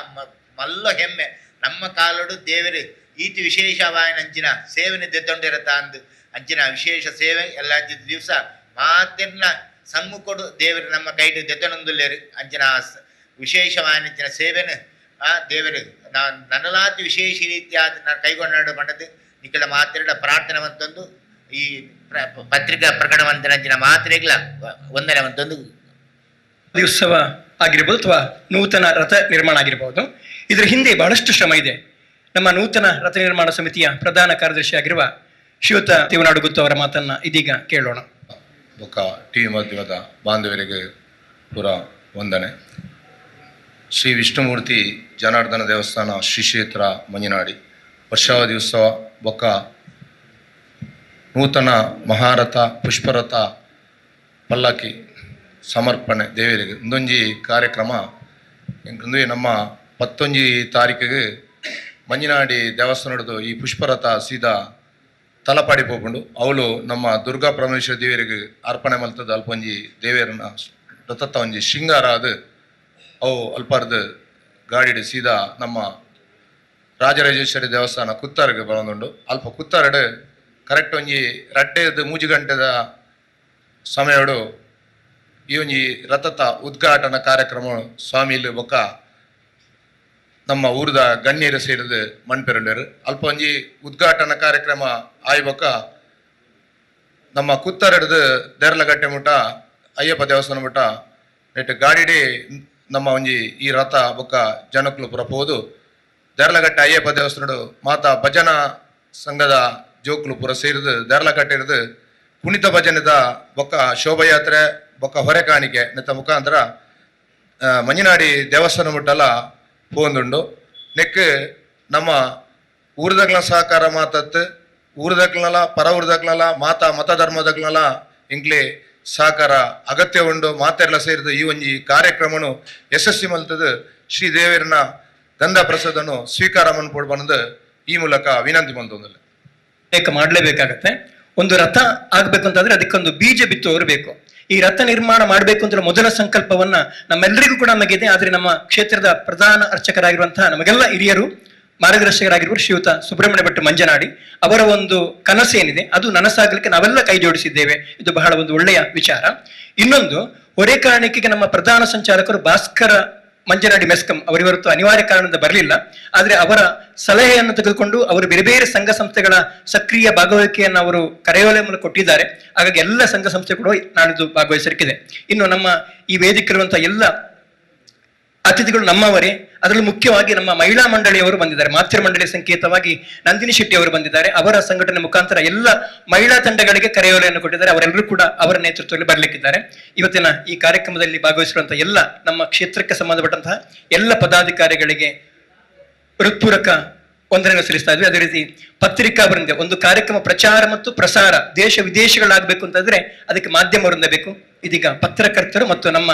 ಮಲ್ಲ ಹೆಮ್ಮೆ. ನಮ್ಮ ಕಾಲಡು ದೇವರು, ಈತಿ ವಿಶೇಷವಾಯನಂಚಿನ ಸೇವೆ ದೆದ್ದೊಂಡಿರತ್ತ ಅಂದು. ಅಂಚಿನ ವಿಶೇಷ ಸೇವೆ ಎಲ್ಲ ದಿವಸ ಮಾತೆನ್ನ ಸಮ್ಮುಖಡು ದೇವರು ನಮ್ಮ ಕೈಡು ದೆದ್ದೊಂದುಲ್ಲೇರು ಅಂಚಿನ ವಿಶೇಷವಾಯನಂಚಿನ ಸೇವೆನ, ಆ ದೇವರು ನಾನು ನನ್ನಲಾತಿ ವಿಶೇಷ ರೀತಿಯಾದ ನಾನು ಕೈಗೊಂಡ ಮಾಡದು ನಿಖಿಲ ಮಾತಿರಡ ಪ್ರಾರ್ಥನೆ ಅಂತಂದು ಈ ಪತ್ರಿಕಾ ಪ್ರಕಟವಂತನಂಚಿನ ಮಾತ್ರೆಗಳ ಒಂದನೆ ಅಂತಂದು ಉತ್ಸವ ಆಗಿರ್ಬೋದು ಅಥವಾ ನೂತನ ರಥ ನಿರ್ಮಾಣ ಆಗಿರ್ಬೋದು. ಇದರ ಹಿಂದೆ ಬಹಳಷ್ಟು ಶ್ರಮ ಇದೆ. ನಮ್ಮ ನೂತನ ರಥ ನಿರ್ಮಾಣ ಸಮಿತಿಯ ಪ್ರಧಾನ ಕಾರ್ಯದರ್ಶಿಯಾಗಿರುವ ಶಿವತ ತಿವನಾಡು ಗುತ್ತು ಅವರ ಮಾತನ್ನ ಇದೀಗ ಕೇಳೋಣ. ಬೊಕ್ಕ ಟಿ ವಿ ಮಾಧ್ಯಮದ ಬಾಂಧವರಿಗೆ ಪುರ ವಂದನೆ. ಶ್ರೀ ವಿಷ್ಣುಮೂರ್ತಿ ಜನಾರ್ದನ ದೇವಸ್ಥಾನ ಶ್ರೀ ಕ್ಷೇತ್ರ ಮಂಜನಾಡಿ ವರ್ಷಾವಧಿ ಉತ್ಸವ ಬೊಕ್ಕ. ನೂತನ ಮಹಾರಥ, ಪುಷ್ಪರಥ, ಪಲ್ಲಕ್ಕಿ ಸಮರ್ಪಣೆ ದೇವರಿಗೆ. ಇಂದೊಂಜಿ ಕಾರ್ಯಕ್ರಮ ಇಂದು ನಮ್ಮ ಪತ್ತೊಂಜಿ ತಾರೀಕಿಗೆ ಮಂಜಿನಾಡಿ ದೇವಸ್ಥಾನದ್ದು ಈ ಪುಷ್ಪರಥ ಸೀದಾ ತಲಪಾಡಿ ಪೋಪುಂಡು ಅವಳು ನಮ್ಮ ದುರ್ಗಾ ಪರಮೇಶ್ವರ ದೇವಿಯರಿಗೆ ಅರ್ಪಣೆ ಮಲ್ತದ ಅಲ್ಪೊಂಜಿ ದೇವಿಯರನ್ನ ರಥತ್ತ ಒಂಜಿ ಶೃಂಗಾರ ಅದು. ಅವು ಅಲ್ಪಾರ್ದು ಗಾಡಿಡು ಸೀದಾ ನಮ್ಮ ರಾಜರಾಜೇಶ್ವರಿ ದೇವಸ್ಥಾನ ಕುತ್ತಾರಿಗೆ ಬರೋದುಂಡು ಅಲ್ಪ ಕುತ್ತಾರಡು ಕರೆಕ್ಟ್ ಒಂಜಿ ರಟ್ಟೆದು ಮೂಜಿ ಗಂಟೆದ ಸಮಯಡು ಈ ಒಂಜಿ ರಥತ ಉದ್ಘಾಟನಾ ಕಾರ್ಯಕ್ರಮ ಸ್ವಾಮಿಲಿ ಬೊಕ್ಕ ನಮ್ಮ ಊರದ ಗಣ್ಯರು ಸೇರಿದು ಮಣ್ಪೆರಂಡರು ಅಲ್ಪ ಒಂಜಿ ಉದ್ಘಾಟನಾ ಕಾರ್ಯಕ್ರಮ ಆಯ್ಬೊಕ್ಕ ನಮ್ಮ ಕುತ್ತರಡ್ದು ದೇರ್ಲಗಟ್ಟೆ ಮುಟ ಅಯ್ಯಪ್ಪ ದೇವಸ್ಥಾನ ಮುಟ ನೆಟ್ ಗಾಡಿಡಿ ನಮ್ಮ ಒಂಜಿ ಈ ರಥ ಬೊಕ್ಕ ಜನಕ್ಲು ಪುರಪೋದು. ದೇರ್ಲಗಟ್ಟೆ ಅಯ್ಯಪ್ಪ ದೇವಸ್ಥಾನಡು ಮಾತಾ ಭಜನಾ ಸಂಘದ ಜೋಕ್ಲು ಪುರ ಸೇರಿದು ದೇರ್ಲಗಟ್ಟೆ ಇರ್ದು ಕುಣಿತ ಭಜನೆದ ಬೊಕ್ಕ ಶೋಭಾಯಾತ್ರೆ, ಬೊಕ್ಕ ಹೊರೆ ಕಾಣಿಕೆ ನೆತ್ತ ಮುಖಾಂತರ ಮಂಜಿನಾಡಿ ದೇವಸ್ಥಾನ ಮುಟ್ಟಲ ಪೋಂದುಂಡು. ನೆಕ್ ನಮ್ಮ ಊರದಕ್ಲ ಸಹಕಾರ ಮಾತತ್ ಊರ್ದಕ್ಲಲ ಪರ ಊರ್ದಕ್ಲಲ ಮಾತ ಮತ ಧರ್ಮದಕ್ಲಲ ಇಂಗ್ಲಿ ಸಹಕಾರ ಅಗತ್ಯ ಉಂಡು. ಮಾತೆರ್ಲ ಸೇರಿದ ಈ ಒಂಜಿ ಕಾರ್ಯಕ್ರಮನು ಯಶಸ್ವಿ ಮಲ್ತದ. ಶ್ರೀ ದೇವರನ ಗಂಧ ಪ್ರಸಾದನು ಸ್ವೀಕಾರ ಮನ್ಪೋಡ್ ಬಂದು ಈ ಮೂಲಕ ವಿನಂತಿ ಬಂದೊಂದಲ್ಲ. ಮಾಡಲೇಬೇಕಾಗತ್ತೆ. ಒಂದು ರಥ ಆಗ್ಬೇಕಂತಂದ್ರೆ ಅದಕ್ಕೊಂದು ಬೀಜ ಬಿತ್ತುವವರು ಬೇಕು. ಈ ರಥ ನಿರ್ಮಾಣ ಮಾಡಬೇಕು ಅಂತ ಮೊದಲ ಸಂಕಲ್ಪವನ್ನ ನಮ್ಮೆಲ್ಲರಿಗೂ ಕೂಡ ನಮಗಿದೆ. ಆದ್ರೆ ನಮ್ಮ ಕ್ಷೇತ್ರದ ಪ್ರಧಾನ ಅರ್ಚಕರಾಗಿರುವಂತಹ ನಮಗೆಲ್ಲ ಹಿರಿಯರು ಮಾರ್ಗದರ್ಶಕರಾಗಿರುವ ಶ್ರೀಯುತ ಸುಬ್ರಹ್ಮಣ್ಯ ಭಟ್ ಮಂಜನಾಡಿ ಅವರ ಒಂದು ಕನಸೇನಿದೆ ಅದು ನನಸಾಗಲಿಕ್ಕೆ ನಾವೆಲ್ಲ ಕೈ ಜೋಡಿಸಿದ್ದೇವೆ. ಇದು ಬಹಳ ಒಂದು ಒಳ್ಳೆಯ ವಿಚಾರ. ಇನ್ನೊಂದು, ಹೊರೆ ನಮ್ಮ ಪ್ರಧಾನ ಸಂಚಾಲಕರು ಭಾಸ್ಕರ ಮಂಜನಾಡಿ ಮೆಸ್ಕಂ ಅವರಿವತ್ತು ಅನಿವಾರ್ಯ ಕಾರಣದಿಂದ ಬರಲಿಲ್ಲ. ಆದರೆ ಅವರ ಸಲಹೆಯನ್ನು ತೆಗೆದುಕೊಂಡು ಅವರು ಬೇರೆ ಬೇರೆ ಸಂಘ ಸಂಸ್ಥೆಗಳ ಸಕ್ರಿಯ ಭಾಗವಹಿಕೆಯನ್ನು ಅವರು ಕರೆಯೋಲೆ ಮೂಲಕ ಕೊಟ್ಟಿದ್ದಾರೆ. ಹಾಗಾಗಿ ಎಲ್ಲ ಸಂಘ ಸಂಸ್ಥೆಗಳು ನಾನಿದು ಭಾಗವಹಿಸಲಿಕ್ಕಿದೆ. ಇನ್ನು ನಮ್ಮ ಈ ವೇದಿಕೆ ಇರುವಂತಹ ಎಲ್ಲ ಅತಿಥಿಗಳು ನಮ್ಮವರೇ. ಅದರಲ್ಲೂ ಮುಖ್ಯವಾಗಿ ನಮ್ಮ ಮಹಿಳಾ ಮಂಡಳಿಯವರು ಬಂದಿದ್ದಾರೆ. ಮಾತೃ ಮಂಡಳಿ ಸಂಕೇತವಾಗಿ ನಂದಿನಿ ಶೆಟ್ಟಿ ಅವರು ಬಂದಿದ್ದಾರೆ. ಅವರ ಸಂಘಟನೆ ಮುಖಾಂತರ ಎಲ್ಲ ಮಹಿಳಾ ತಂಡಗಳಿಗೆ ಕರೆಯೋಲೆಯನ್ನು ಕೊಟ್ಟಿದ್ದಾರೆ. ಅವರೆಲ್ಲರೂ ಕೂಡ ಅವರ ನೇತೃತ್ವದಲ್ಲಿ ಬರಲಿಕ್ಕಿದ್ದಾರೆ. ಇವತ್ತಿನ ಈ ಕಾರ್ಯಕ್ರಮದಲ್ಲಿ ಭಾಗವಹಿಸಿರುವಂತಹ ಎಲ್ಲ ನಮ್ಮ ಕ್ಷೇತ್ರಕ್ಕೆ ಸಂಬಂಧಪಟ್ಟಂತಹ ಎಲ್ಲ ಪದಾಧಿಕಾರಿಗಳಿಗೆ ಹೃತ್ಪೂರ್ವಕ ವಂದನೆಗಳು ಸಲ್ಲಿಸ್ತಾ ಇದ್ವಿ. ಅದೇ ರೀತಿ ಪತ್ರಿಕಾ ವೃಂದ, ಒಂದು ಕಾರ್ಯಕ್ರಮ ಪ್ರಚಾರ ಮತ್ತು ಪ್ರಸಾರ ದೇಶ ವಿದೇಶಗಳಾಗಬೇಕು ಅಂತಂದ್ರೆ ಅದಕ್ಕೆ ಮಾಧ್ಯಮ ವೃಂದ ಬೇಕು. ಇದೀಗ ಪತ್ರಕರ್ತರು ಮತ್ತು ನಮ್ಮ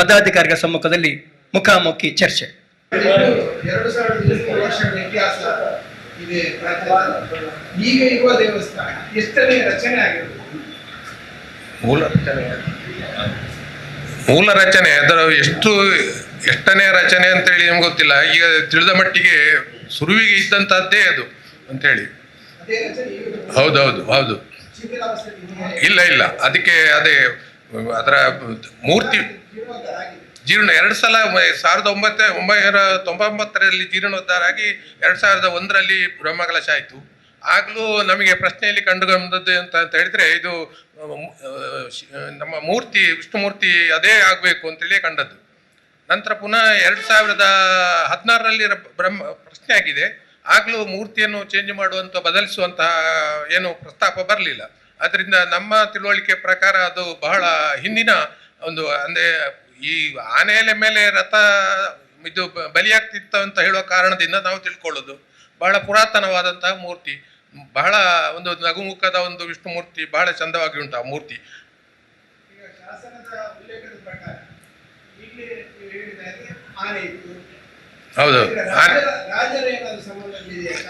ಪದಾಧಿಕಾರಿಗಳ ಸಮ್ಮುಖದಲ್ಲಿ ಮುಖಾಮುಖಿ ಚರ್ಚೆ. ಎರಡು ಸಾವಿರದ ಇನ್ನೂರು ವರ್ಷಗಳ ಇತಿಹಾಸ ಇದೆ ರಾಜ್ಯದ. ಈಗ ಇರುವ ದೇವಸ್ಥಾನ ಎಷ್ಟನೇ ರಚನೆ ಆಗಿರುತ್ತೆ ಮೂಲ ರಚನೆ. ಮೂಲ ರಚನೆ ಅದರ ಎಷ್ಟು ಎಷ್ಟನೇ ರಚನೆ ಅಂತೇಳಿ ನಮ್ಗೆ ಗೊತ್ತಿಲ್ಲ. ಈಗ ತಿಳಿದ ಮಟ್ಟಿಗೆ ಸುರುವಿಗೆ ಇದ್ದಂತಹದ್ದೇ ಅದು ಅಂತೇಳಿ. ಹೌದೌದು ಹೌದು? ಇಲ್ಲ ಇಲ್ಲ. ಅದಕ್ಕೆ ಅದೇ ಅದರ ಮೂರ್ತಿ. ಜೀರ್ಣ ಎರಡು ಸಲ ಸಾವಿರದ ಒಂಬತ್ತ ಒಂಬೈನೂರ ತೊಂಬತ್ತೊಂಬತ್ತರಲ್ಲಿ ಜೀರ್ಣೋದ್ಧಾರ ಆಗಿ ಎರಡು ಸಾವಿರದ ಒಂದರಲ್ಲಿ ಬ್ರಹ್ಮಕಲಶ ಆಯಿತು. ಆಗಲೂ ನಮಗೆ ಪ್ರಶ್ನೆಯಲ್ಲಿ ಕಂಡು ಬಂದದ್ದು ಅಂತ ಅಂತ ಹೇಳಿದರೆ, ಇದು ನಮ್ಮ ಮೂರ್ತಿ ವಿಷ್ಣುಮೂರ್ತಿ ಅದೇ ಆಗಬೇಕು ಅಂತೇಳಿ ಕಂಡದ್ದು. ನಂತರ ಪುನಃ ಎರಡು ಸಾವಿರದ ಹದಿನಾರರಲ್ಲಿ ಬ್ರಹ್ಮ, ಪ್ರಶ್ನೆ ಆಗಿದೆ. ಆಗಲೂ ಮೂರ್ತಿಯನ್ನು ಚೇಂಜ್ ಮಾಡುವಂಥ ಬದಲಿಸುವಂತಹ ಏನು ಪ್ರಸ್ತಾಪ ಬರಲಿಲ್ಲ. ಅದರಿಂದ ನಮ್ಮ ತಿಳುವಳಿಕೆ ಪ್ರಕಾರ ಅದು ಬಹಳ ಹಿಂದಿನ ಒಂದು, ಅಂದರೆ ಈ ಆನೆಯ ಮೇಲೆ ರಥ ಇದು ಬಲಿಯಾಗ್ತಿತ್ತು ಅಂತ ಹೇಳುವ ಕಾರಣದಿಂದ ನಾವು ತಿಳ್ಕೊಳ್ಳೋದು. ಬಹಳ ಪುರಾತನವಾದಂತಹ ಮೂರ್ತಿ. ಬಹಳ ಒಂದು ನಗುಮುಖದ ಒಂದು ವಿಷ್ಣು ಮೂರ್ತಿ ಬಹಳ ಚಂದವಾಗಿ ಉಂಟು ಆ ಮೂರ್ತಿ. ಹೌದು?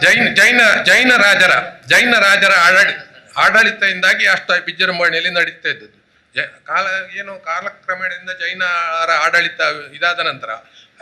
ಜೈನ ಜೈನ ಜೈನ ರಾಜರ ಜೈನ ರಾಜರ ಆಡಳಿ ಆಡಳಿತದಿಂದಾಗಿ ಅಷ್ಟು ವಿಜೃಂಭಣೆಯಲ್ಲಿ ನಡೀತಾ ಇದ್ದದ್ದು. ಕಾಲ ಏನು ಕಾಲಕ್ರಮೇಣದಿಂದ ಜೈನರ ಆಡಳಿತ ಇದಾದ ನಂತರ,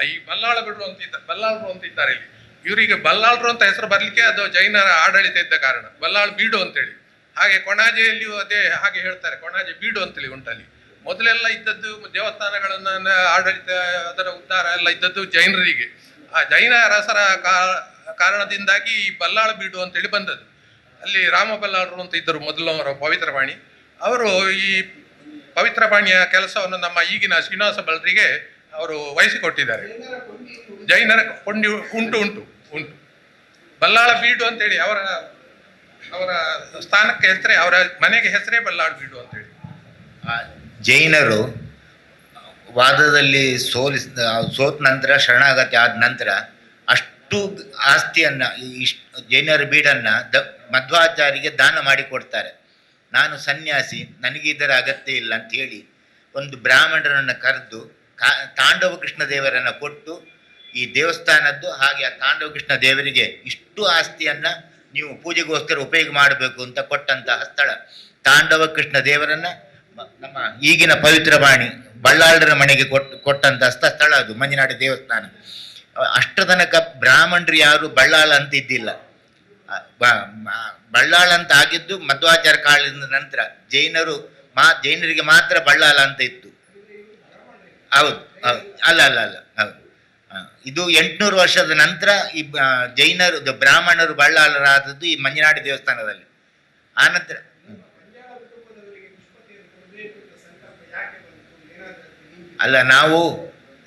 ಈ ಬಲ್ಲಾಳ ಬಿಡ್ರು ಅಂತ ಇದ್ದ, ಬಲ್ಲಾಳರು ಅಂತ ಇದ್ದಾರೆ ಇಲ್ಲಿ. ಇವರಿಗೆ ಬಲ್ಲಾಳರು ಅಂತ ಹೆಸರು ಬರಲಿಕ್ಕೆ ಅದು ಜೈನರ ಆಡಳಿತ ಇದ್ದ ಕಾರಣ. ಬಲ್ಲಾಳ ಬೀಡು ಅಂತೇಳಿ. ಹಾಗೆ ಕೊಣಾಜೆಯಲ್ಲಿಯೂ ಅದೇ ಹಾಗೆ ಹೇಳ್ತಾರೆ. ಕೊಣಾಜೆ ಬೀಡು ಅಂತೇಳಿ ಉಂಟಲ್ಲಿ. ಮೊದಲೆಲ್ಲ ಇದ್ದದ್ದು ದೇವಸ್ಥಾನಗಳನ್ನ ಆಡಳಿತ, ಅದರ ಉದ್ಧಾರ ಎಲ್ಲ ಇದ್ದದ್ದು ಜೈನರಿಗೆ. ಆ ಜೈನ ಅರಸರ ಕಾ- ಕಾರಣದಿಂದಾಗಿ ಈ ಬಲ್ಲಾಳ ಬೀಡು ಅಂತೇಳಿ ಬಂದದ್ದು. ಅಲ್ಲಿ ರಾಮ ಬಲ್ಲಾಳರು ಅಂತ ಇದ್ದರು ಮೊದಲವರ ಪವಿತ್ರವಾಣಿ ಅವರು ಈ ಪವಿತ್ರವಾಣಿಯ ಕೆಲಸವನ್ನು ನಮ್ಮ ಈಗಿನ ಶ್ರೀನಿವಾಸ ಬಲ್ರಿಗೆ ಅವರು ವಹಿಸಿಕೊಟ್ಟಿದ್ದಾರೆ. ಜನರ ಕೊಂಡಿ ಉಂಟು ಉಂಟು ಉಂಟು. ಬಲ್ಲಾಳ ಬೀಡು ಅಂತೇಳಿ ಅವರ ಅವರ ಸ್ಥಾನಕ್ಕೆ ಹೆಸರೇ, ಅವರ ಮನೆಗೆ ಹೆಸರೇ ಬಲ್ಲಾಳ ಬೀಡು ಅಂತೇಳಿ. ಜೈನರು ವಾದದಲ್ಲಿ ಸೋಲಿಸ್ ಸೋತ ನಂತರ ಶರಣಾಗತಿ ಆದ ನಂತರ ಅಷ್ಟು ಆಸ್ತಿಯನ್ನು, ಇಷ್ಟು ಜೈನರ ಬೀಡನ್ನು ದ ಮಧ್ವಾಚಾರ್ಯರಿಗೆ ದಾನ ಮಾಡಿ ಕೊಡ್ತಾರೆ ನಾನು ಸನ್ಯಾಸಿ ನನಗೆ ಇದರ ಅಗತ್ಯ ಇಲ್ಲ ಅಂತ ಹೇಳಿ ಒಂದು ಬ್ರಾಹ್ಮಣರನ್ನು ಕರೆದು ಕಾ ತಾಂಡವ ಕೃಷ್ಣ ದೇವರನ್ನು ಕೊಟ್ಟು ಈ ದೇವಸ್ಥಾನದ್ದು ಹಾಗೆ ಆ ತಾಂಡವ ಕೃಷ್ಣ ದೇವರಿಗೆ ಇಷ್ಟು ಆಸ್ತಿಯನ್ನು ನೀವು ಪೂಜೆಗೋಸ್ಕರ ಉಪಯೋಗ ಮಾಡಬೇಕು ಅಂತ ಕೊಟ್ಟಂತಹ ಸ್ಥಳ. ತಾಂಡವ ಕೃಷ್ಣ ದೇವರನ್ನ ನಮ್ಮ ಈಗಿನ ಪವಿತ್ರ ಬಾಣಿ ಬಳ್ಳಾಳರ ಮನೆಗೆ ಕೊಟ್ಟು ಕೊಟ್ಟಂತಹ ಸ್ಥ- ಸ್ಥಳ ಅದು ಮಂಜನಾಡಿ ದೇವಸ್ಥಾನ. ಅಷ್ಟು ತನಕ ಬ್ರಾಹ್ಮಣರು ಯಾರು ಬಳ್ಳಾಳ ಅಂತ ಇದ್ದಿಲ್ಲ ಆ, ಬ- ಮ- ಬಳ್ಳಾಳ ಅಂತ ಆಗಿದ್ದು ಮಧ್ವಾಚಾರ ಕಾಲದ ನಂತರ ಜೈನರು ಮಾ, ಜೈನರಿಗೆ ಮಾತ್ರ ಬಳ್ಳಾಳ ಅಂತ ಇತ್ತು. ಹೌದು ಅಲ್ಲ ಅಲ್ಲ ಅಲ್ಲ, ಹೌದು. ಇದು ಎಂಟುನೂರು ವರ್ಷದ ನಂತರ ಈ ಜೈನರು ಬ್ರಾಹ್ಮಣರು ಬಳ್ಳಾಳರಾದದ್ದು ಈ ಮಂಜನಾಡಿ ದೇವಸ್ಥಾನದಲ್ಲಿ. ಆನಂತರ ಅಲ್ಲ, ನಾವು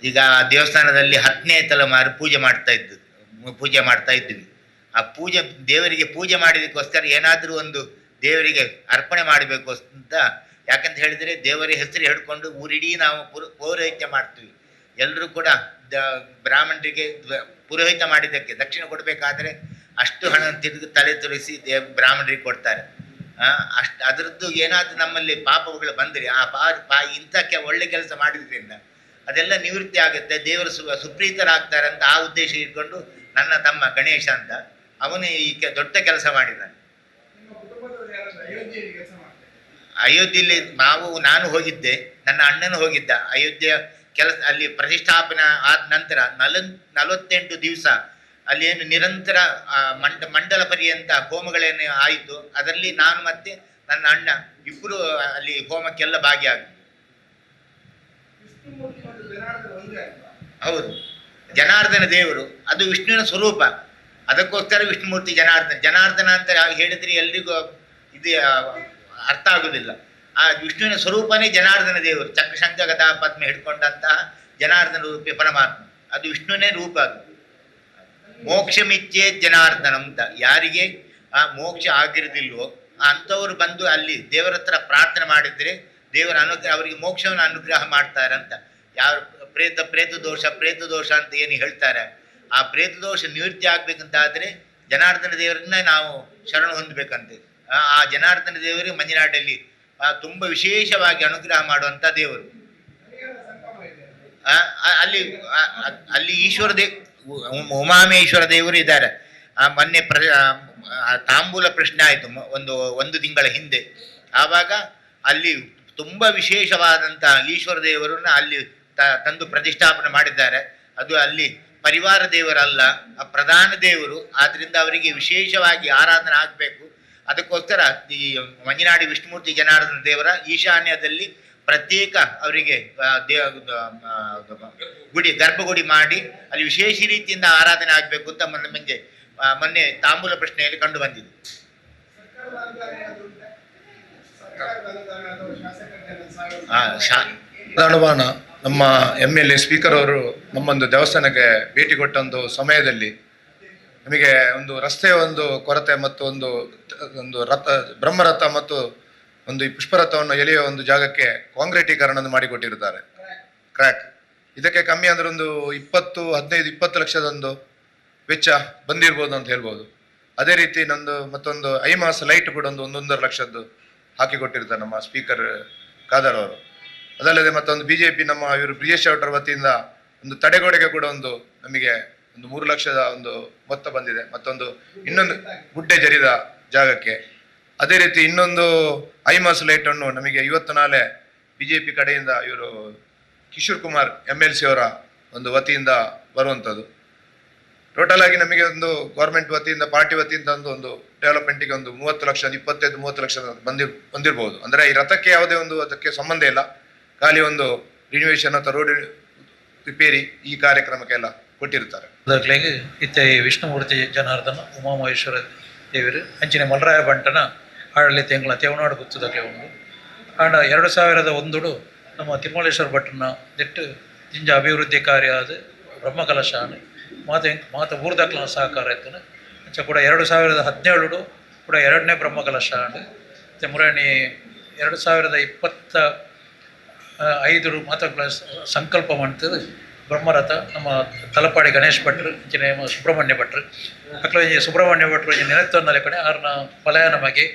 ಈಗ ದೇವಸ್ಥಾನದಲ್ಲಿ ಹತ್ತನೇ ತಲೆಮಾರು ಪೂಜೆ ಮಾಡ್ತಾ ಇದ್ದು ಪೂಜೆ ಮಾಡ್ತಾ ಇದ್ವಿ ಆ ಪೂಜೆ, ದೇವರಿಗೆ ಪೂಜೆ ಮಾಡಿದಕ್ಕೋಸ್ಕರ ಏನಾದರೂ ಒಂದು ದೇವರಿಗೆ ಅರ್ಪಣೆ ಮಾಡಬೇಕು ಅಂತ. ಯಾಕಂತ ಹೇಳಿದರೆ ದೇವರ ಹೆಸರು ಹಿಡ್ಕೊಂಡು ಊರಿಡೀ ನಾವು ಪುರ, ಪೌರೋಹಿತ್ಯ ಮಾಡ್ತೀವಿ. ಎಲ್ಲರೂ ಕೂಡ ದ, ಬ್ರಾಹ್ಮಣರಿಗೆ ಪುರೋಹಿತ ಮಾಡಿದ್ದಕ್ಕೆ ದಕ್ಷಿಣ ಕೊಡಬೇಕಾದ್ರೆ ಅಷ್ಟು ಹಣ ತಿರುಗಿ ತಲೆ ತುರಿಸಿ ದೇವ್, ಬ್ರಾಹ್ಮಣರಿಗೆ ಕೊಡ್ತಾರೆ. ಅಷ್ಟು ಅದರದ್ದು ಏನಾದರೂ ನಮ್ಮಲ್ಲಿ ಪಾಪಗಳು ಬಂದರೆ ಆ ಪಾ ಪಾ ಇಂಥ ಕೆ ಒಳ್ಳೆ ಕೆಲಸ ಮಾಡಿದ್ರಿಂದ ಅದೆಲ್ಲ ನಿವೃತ್ತಿ ಆಗುತ್ತೆ. ದೇವರು ಸುಪ್ರೀತರಾಗ್ತಾರೆ ಅಂತ ಆ ಉದ್ದೇಶ ಇಟ್ಕೊಂಡು ನನ್ನ ತಮ್ಮ ಗಣೇಶ ಅಂತ ಅವನು ಈ ಕೆ- ದೊಡ್ಡ ಕೆಲಸ ಮಾಡಿದ್ದಾನೆ. ಅಯೋಧ್ಯೆಯಲ್ಲಿ ನಾವು ನಾನು ಹೋಗಿದ್ದೆ ನನ್ನ ಅಣ್ಣನು ಹೋಗಿದ್ದ. ಅಯೋಧ್ಯೆ ಕೆಲಸ ಅಲ್ಲಿ ಪ್ರತಿಷ್ಠಾಪನೆ ಆದ ನಂತರ ನಲ ನಲವತ್ತೆಂಟು ದಿವಸ ಅಲ್ಲಿ ಏನು ನಿರಂತರ ಮಂಡ ಮಂಡಲ ಪರ್ಯಂತ ಹೋಮಗಳೇನು ಆಯಿತು ಅದರಲ್ಲಿ ನಾನು ಮತ್ತೆ ನನ್ನ ಅಣ್ಣ ಇಬ್ಬರು ಅಲ್ಲಿ ಹೋಮಕ್ಕೆಲ್ಲ ಭಾಗಿಯಾಗಿ ಹೌದು. ಜನಾರ್ದನ ದೇವರು ಅದು ವಿಷ್ಣುವಿನ ಸ್ವರೂಪ. ಅದಕ್ಕೋಸ್ಕರ ವಿಷ್ಣುಮೂರ್ತಿ ಜನಾರ್ದನ ಜನಾರ್ದನ ಅಂತ ಹೇಳಿದ್ರೆ ಎಲ್ರಿಗೂ ಇದು ಅರ್ಥ ಆಗುದಿಲ್ಲ. ಆ ವಿಷ್ಣುವಿನ ಸ್ವರೂಪನೇ ಜನಾರ್ದನ ದೇವರು, ಚಕ್ರಶಂಕ ಗದಾ ಪದ್ಮ ಹಿಡ್ಕೊಂಡಂತಹ ಜನಾರ್ದನ ರೂಪಿ ಪರಮಾತ್ಮ. ಅದು ವಿಷ್ಣುವಿನೇ ರೂಪ ಅದು. ಮೋಕ್ಷಮಿಚ್ಛೇ ಜನಾರ್ದನ ಅಂತ. ಯಾರಿಗೆ? ಆ ಮೋಕ್ಷ ಆಗಿರದಿಲ್ವೋ, ಅಂಥವ್ರು ಬಂದು ಅಲ್ಲಿ ದೇವರ ಹತ್ರ ಪ್ರಾರ್ಥನೆ ಮಾಡಿದ್ರೆ ದೇವರ ಅನುಗ್ರಹ, ಅವರಿಗೆ ಮೋಕ್ಷವನ್ನು ಅನುಗ್ರಹ ಮಾಡ್ತಾರಂತ. ಯಾರು, ಪ್ರೇತ ಪ್ರೇತ ದೋಷ ಪ್ರೇತ ದೋಷ ಅಂತ ಏನು ಹೇಳ್ತಾರೆ? ಆ ಪ್ರೇತ ದೋಷ ನಿವೃತ್ತಿ ಆಗ್ಬೇಕಂತಾದ್ರೆ ಜನಾರ್ದನ ದೇವರನ್ನ ನಾವು ಶರಣ ಹೊಂದಬೇಕಂತೆ. ಆ ಜನಾರ್ದನ ದೇವರು ಮಂಜನಾಡಲ್ಲಿ ತುಂಬ ವಿಶೇಷವಾಗಿ ಅನುಗ್ರಹ ಮಾಡುವಂತ ದೇವರು. ಅಲ್ಲಿ ಅಲ್ಲಿ ಈಶ್ವರ ದೇವ್, ಉಮಾಮೇಶ್ವರ ದೇವರು ಇದ್ದಾರೆ. ಆ, ಮೊನ್ನೆ ಪ್ರ ತಾಂಬೂಲ ಪ್ರಶ್ನೆ ಆಯಿತು ಒಂದು ಒಂದು ತಿಂಗಳ ಹಿಂದೆ. ಆವಾಗ ಅಲ್ಲಿ ತುಂಬಾ ವಿಶೇಷವಾದಂತಹ ಈಶ್ವರ ದೇವರನ್ನ ಅಲ್ಲಿ ತಂದು ಪ್ರತಿಷ್ಠಾಪನೆ ಮಾಡಿದ್ದಾರೆ. ಅದು ಅಲ್ಲಿ ಪರಿವಾರ ದೇವರಲ್ಲ ಆ ಪ್ರಧಾನ ದೇವರು ಆದ್ರಿಂದ ಅವರಿಗೆ ವಿಶೇಷವಾಗಿ ಆರಾಧನೆ ಆಗಬೇಕು. ಅದಕ್ಕೋಸ್ಕರ ಈ ಮಂಜನಾಡಿ ವಿಷ್ಣುಮೂರ್ತಿ ಜನಾರ್ದನ ದೇವರ ಈಶಾನ್ಯದಲ್ಲಿ ಪ್ರತ್ಯೇಕ ಅವರಿಗೆ ದೇ ಗುಡಿ ಗರ್ಭಗುಡಿ ಮಾಡಿ ಅಲ್ಲಿ ವಿಶೇಷ ರೀತಿಯಿಂದ ಆರಾಧನೆ ಆಗಬೇಕು ಅಂತ ನಮಗೆ ಮೊನ್ನೆ ತಾಂಬೂಲ ಪ್ರಶ್ನೆಯಲ್ಲಿ ಕಂಡು ಬಂದಿದೆ. ಅನುಮಾನ ನಮ್ಮ ಎಂ ಎಲ್ ಎ ಸ್ಪೀಕರ್ ಅವರು ನಮ್ಮೊಂದು ದೇವಸ್ಥಾನಕ್ಕೆ ಭೇಟಿ ಕೊಟ್ಟ ಒಂದು ಸಮಯದಲ್ಲಿ ನಮಗೆ ಒಂದು ರಸ್ತೆಯ ಒಂದು ಕೊರತೆ ಮತ್ತು ಒಂದು ಒಂದು ರಥ, ಬ್ರಹ್ಮರಥ ಮತ್ತು ಒಂದು ಈ ಪುಷ್ಪರಥವನ್ನು ಎಳೆಯುವ ಒಂದು ಜಾಗಕ್ಕೆ ಕಾಂಕ್ರೀಟೀಕರಣ ಮಾಡಿಕೊಟ್ಟಿರುತ್ತಾರೆ. ಕ್ರ್ಯಾಕ್ ಇದಕ್ಕೆ ಕಮ್ಮಿ ಅಂದ್ರೆ ಒಂದು ಇಪ್ಪತ್ತು, ಹದಿನೈದು, ಇಪ್ಪತ್ತು ಲಕ್ಷದೊಂದು ವೆಚ್ಚ ಬಂದಿರ್ಬೋದು ಅಂತ ಹೇಳ್ಬೋದು. ಅದೇ ರೀತಿ ನಂದು ಮತ್ತೊಂದು ಐಮಾಸ್ ಲೈಟ್ ಕೂಡ ಒಂದು ಒಂದೊಂದರ ಲಕ್ಷದ್ದು ಹಾಕಿ ಕೊಟ್ಟಿರ್ತಾರೆ ನಮ್ಮ ಸ್ಪೀಕರ್ ಖಾದರ್ ಅವರು. ಅದಲ್ಲದೆ ಮತ್ತೊಂದು ಬಿಜೆಪಿ ನಮ್ಮ ಇವರು ಬ್ರಿಜೇಶ್ ಅವರ ವತಿಯಿಂದ ಒಂದು ತಡೆಗೋಡೆಗೆ ಕೂಡ ಒಂದು ನಮಗೆ ಒಂದು ಮೂರು ಲಕ್ಷದ ಒಂದು ಮೊತ್ತ ಬಂದಿದೆ. ಮತ್ತೊಂದು ಇನ್ನೊಂದು ಗುಡ್ಡೆ ಜರಿದ ಜಾಗಕ್ಕೆ. ಅದೇ ರೀತಿ ಇನ್ನೊಂದು ಐಮಾಸ್ ಅನ್ನು ನಮಗೆ ಇವತ್ತು ನಾಳೆ ಬಿಜೆಪಿ ಕಡೆಯಿಂದ ಇವರು Kishore Kumar M L C ಅವರ ಒಂದು ವತಿಯಿಂದ ಬರುವಂಥದ್ದು. ಟೋಟಲ್ ಆಗಿ ನಮಗೆ ಒಂದು ಗೌರ್ಮೆಂಟ್ ವತಿಯಿಂದ ಪಾರ್ಟಿ ವತಿಯಿಂದ ಒಂದು ಒಂದು ಡೆವಲಪ್ಮೆಂಟಿಗೆ ಒಂದು ಮೂವತ್ತು ಲಕ್ಷ ಇಪ್ಪತ್ತೈದು, ಮೂವತ್ತು ಲಕ್ಷ ಬಂದಿರ್, ಬಂದಿರ್ಬೋದು. ಅಂದ್ರೆ ಈ ರಥಕ್ಕೆ ಯಾವುದೇ ಒಂದು ಅದಕ್ಕೆ ಸಂಬಂಧ ಇಲ್ಲ. ಖಾಲಿ ಒಂದು ರಿನ್ಯೂವೇಷನ್ ಅಥವಾ ರೋಡ್ ರಿಪೇರಿ ಈ ಕಾರ್ಯಕ್ರಮಕ್ಕೆಲ್ಲ ಕೊಟ್ಟಿರ್ತಾರೆ ದಾಖಲೆಗೆ ಇತ್ತೆ ವಿಷ್ಣುಮೂರ್ತಿ ಜನಾರ್ದನ, ಉಮಾಮಹೇಶ್ವರ ದೇವರು ಅಂಚಿನ ಮಲರಾಯ ಬಂಟನ ಆಡಳಿ ತಿಂಗಳ ತೇವನಾಡು ಗುತ್ತದಕ್ಕೆ ಒಂದು. ಆಂಡ್ ಎರಡು ಸಾವಿರದ ಒಂದುಡು ನಮ್ಮ ತಿಮ್ಮಲೇಶ್ವರ ಭಟ್ರನ ದಿಟ್ಟು ಜಿಂಜ ಅಭಿವೃದ್ಧಿ ಕಾರ್ಯ ಆದ ಬ್ರಹ್ಮಕಲಶ ಮಾತ ಮಾತ ಊರ್ದಾಕ್ಲನ ಸಹಕಾರ ಇತ್ತು ಅಂಚ ಕೂಡ ಎರಡು ಸಾವಿರದ ಹದಿನೇಳು ಕೂಡ ಎರಡನೇ ಬ್ರಹ್ಮಕಲಶ ಮತ್ತು ಮುರಾಣಿ ಎರಡು ಸಾವಿರದ ಇಪ್ಪತ್ತ ಐದು ಮಾತುಗಳ ಸಂಕಲ್ಪ ಮಾಡ್ತದೆ ಬ್ರಹ್ಮರಥ, ನಮ್ಮ ತಲಪಾಡಿ ಗಣೇಶ್ ಭಟ್ರು ಇಂಜಿನಿಯ ಸುಬ್ರಹ್ಮಣ್ಯ ಭಟ್ರು. ಮಕ್ಕಳು ಸುಬ್ರಹ್ಮಣ್ಯ ಭಟ್ರು ನೆನೆತ್ತೊಂದಲೆ ಕಡೆ ಅವ್ರನ್ನ ಪಲಾಯನವಾಗಿ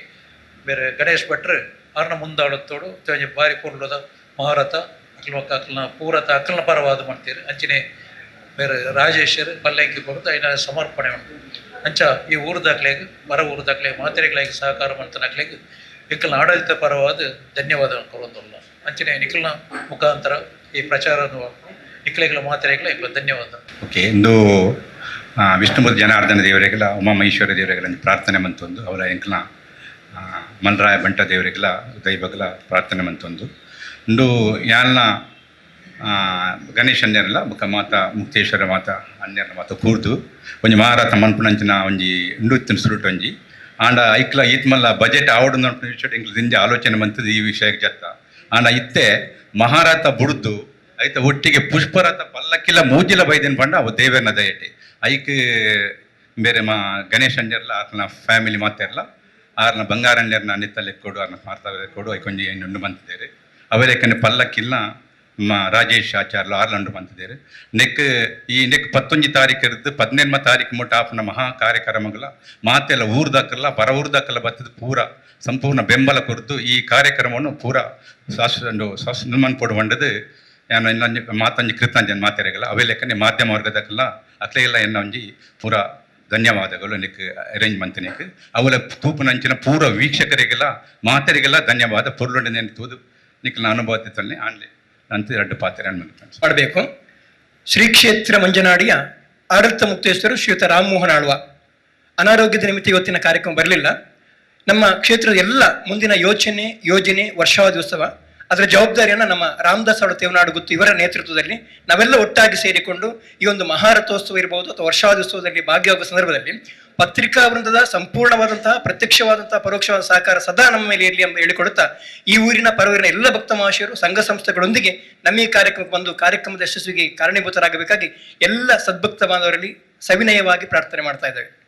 ಬೇರೆ ಗಣೇಶ್ ಭಟ್ರು ಅವ್ರನ್ನ ಮುಂದಾಡುತ್ತೋಡು ಒಂಜಿ ಬಾರಿ ಪೂರ್ಣದ ಮಹಾರಥ ಅಕ್ಲ ಮಕ್ಕ ಅಕ್ಲನ ಪೂರತ ಪರವಾದ ಮಾಡ್ತೀರಿ. ಅಂಚಿನ ಬೇರೆ ರಾಜೇಶ್ವರ್ ಪಲ್ಲಂಕಿ ಕೊಡ್ದು ಐನ ಸಮರ್ಪಣೆ ಉಂಟು ಅಂಚ ಈ ಊರದಾಗ್ಲೇ ಬರ ಊರ್ದಾಗ್ಲೆ ಮಾತ್ರೆಗಳಾಗಿ ಸಹಕಾರ ಮಾಡ್ತಾನಾಗ್ಲೆಗ್ ಇಕ್ಕಲ ಆಡಳಿತ ಪರವಾದ ಧನ್ಯವಾದ ಕೊಡೋದಲ್ಲ. ಅಂಚನೆ ನಿಖಿಲ್ನ ಮುಖಾಂತರ ಈ ಪ್ರಚಾರ ನಿಖಿಲೆಗಳ ಮಾತ್ರೆಗಳ ಧನ್ಯವಾದ. ಓಕೆ, ಇಂದು ವಿಷ್ಣುಮೂರ್ತಿ ಜನಾರ್ದನ ದೇವರಿಗೆಲ್ಲ, ಉಮಾಮಹೇಶ್ವರ ದೇವರಿಗೆಲ್ಲ ಪ್ರಾರ್ಥನೆ ಮಂತೊಂದು ಅವರ ಎಂಕ್ಲ ಮಲ್ರಾಯ ಬಂಟ ದೇವರಿಗೆಲ್ಲ ದೈವಗಳ ಪ್ರಾರ್ಥನೆ ಮಂತೊಂದು ಇಂದು ಯಾಲ್ನ ಗಣೇಶ ಅನ್ಯರಲ್ಲ ಬೊಕ ಮಾತ, ಮುಕ್ತೇಶ್ವರ ಮಾತ ಅನ್ಯರ್ನ ಮಾತ ಕೂರ್ದು, ಒಂಜಿ ಮಹಾರಾತ ಮನ್ಪುನಂಚಿನ ಒಂಜಿ ಇಂಡುತ್ತಿನ ಸುರುಟ್ ಒಂಜಿ, ಆಂಡ ಐಕ್ಲ ಈತ್ಮಲ್ಲ ಬಜೆಟ್ ಆವಡು ಇಂಕ್ಲ ದಿಂದ ಆಲೋಚನೆ ಮಂತದ್ದು ಈ ವಿಷಯಕ್ಕೆ ಜತ್ತ. ಆಂಡ ಇತ್ತೆ ಮಹಾರಾತ ಬುಡ್ದು, ಐತ ಒಟ್ಟಿಗೆ ಪುಷ್ಪರಥ ಪಲ್ಲಕ್ಕಿಲ್ಲ ಮೂಜಿಲ ಬೈದಿನ ಪಂಡ ಅವು ದೇವೇನ ದಯಟಿ. ಐಕ್ ಬೇರೆ ಮಾ ಗಣೇಶ್ ಅಂಜರ್ಲ ಆತನ ಫ್ಯಾಮಿಲಿ ಮಾತೆರ್ಲ, ಆರ್ನ ಬಂಗಾರಣ್ಯರ್ನ ನಿತ್ತಲೆ ಕೊಡು, ಆರ್ನ ಮಾರ್ತಾವೆ ಕೊಡು ಐಕೊಂಜಿ ಉಂಡು ಬಂತಿದ್ದೇವೆ ಅವರೇಕನೆ ಪಲ್ಲಕ್ಕಿಲ್ಲ ರಾಜೇಶ್ ಆಚಾರ್ಲ ಆರ್ಲಂಡು ಬಂದಿದ್ದಾರೆ. ನೆಕ್, ಈ ನೆಕ್ ಪತ್ತೊಂಜಿ ತಾರೀಕು ಇರ್ದು ಪದಿನೆಂಬ ತಾರೀಕು ಮುಟ್ಟ ಆಪನ ಮಹಾ ಕಾರ್ಯಕ್ರಮಗಳ ಮಾತೆಲ್ಲ ಊರ್ದಾಕಲ್ಲ, ಬರ ಊರ್ದಾಕಲ್ಲ ಬತ್ತದ ಪೂರ ಸಂಪೂರ್ಣ ಬೆಂಬಲ ಕೊರತು ಈ ಕಾರ್ಯಕ್ರಮವನ್ನು ಪೂರ ಶಾಸು ಸಾಸ್ ನಿರ್ಮಾಣ ಪೋಡು ಬಂಡದು ನಾನು ಇನ್ನೊಂದು ಮಾತಂಜಿ ಕೃತಾಂಜನ್ ಮಾತಾಡಿಗಲ್ಲ ಅವೇ ಲೆಕ್ಕನೆ ಮಾಧ್ಯಮ ವರ್ಗದಕ್ಕೆಲ್ಲ ಅಕ್ಲೆ ಎನ್ನೊಂಜಿ ಪೂರ ಧನ್ಯವಾದಗಳು ನಿಕ್ ಅರೇಂಜ್ ಮಂತನಿಕ್ ಅವಳ ತೂಪನಂಚಿನ ಪೂರ ವೀಕ್ಷಕರಿಗೆಲ್ಲ, ಮಾತರಿಗೆಲ್ಲ ಧನ್ಯವಾದ. ಪುರ್ಲೊಂಡೆ ನೆನೆ ತೂದು ನಿಕ್ ನಾನು ಅನುಭವ ಆನ್ಲೈನ್ ನಂತರ ಎರಡು ಪಾತ್ರ ಮಾಡಬೇಕು. ಶ್ರೀ ಕ್ಷೇತ್ರ ಮಂಜನಾಡಿಯ ಆಡಳಿತ ಮುಕ್ತೇಶ್ವರು ಶ್ರೀಯುತ ರಾಮಮೋಹನ್ ಆಳ್ವ. ಅನಾರೋಗ್ಯದ ನಿಮಿತ್ತ ಇವತ್ತಿನ ಕಾರ್ಯಕ್ರಮ ಬರಲಿಲ್ಲ. ನಮ್ಮ ಕ್ಷೇತ್ರದ ಎಲ್ಲ ಮುಂದಿನ ಯೋಚನೆ, ಯೋಜನೆ, ವರ್ಷಾವಧಿ ಉತ್ಸವ ಅದರ ಜವಾಬ್ದಾರಿಯನ್ನು ನಮ್ಮ ರಾಮದಾಸ್ ಅವರು ತೇವನಾಡು ಗುತ್ತು ಇವರ ನೇತೃತ್ವದಲ್ಲಿ ನಾವೆಲ್ಲ ಒಟ್ಟಾಗಿ ಸೇರಿಕೊಂಡು ಈ ಒಂದು ಮಹಾರಥೋತ್ಸವ ಇರಬಹುದು ಅಥವಾ ವರ್ಷಾದೋತ್ಸವದಲ್ಲಿ ಭಾಗಿಯಾಗುವ ಸಂದರ್ಭದಲ್ಲಿ ಪತ್ರಿಕಾ ವೃಂದದ ಸಂಪೂರ್ಣವಾದಂತಹ, ಪ್ರತ್ಯಕ್ಷವಾದಂತಹ, ಪರೋಕ್ಷವಾದ ಸಹಕಾರ ಸದಾ ನಮ್ಮ ಮೇಲೆ ಇರಲಿ ಎಂದು ಹೇಳಿಕೊಡುತ್ತಾ ಈ ಊರಿನ ಪರವೂರಿನ ಎಲ್ಲ ಭಕ್ತ ಮಹಾಶಯರು ಸಂಘ ಸಂಸ್ಥೆಗಳೊಂದಿಗೆ ನಮ್ಮ ಈ ಕಾರ್ಯಕ್ರಮಕ್ಕೆ ಬಂದು ಕಾರ್ಯಕ್ರಮದ ಯಶಸ್ವಿಗೆ ಕಾರಣೀಭೂತರಾಗಬೇಕಾಗಿ ಎಲ್ಲ ಸದ್ಭಕ್ತ ಬಾಂಧವರಲ್ಲಿ ಸವಿನಯವಾಗಿ ಪ್ರಾರ್ಥನೆ ಮಾಡ್ತಾ ಇದ್ದೇವೆ.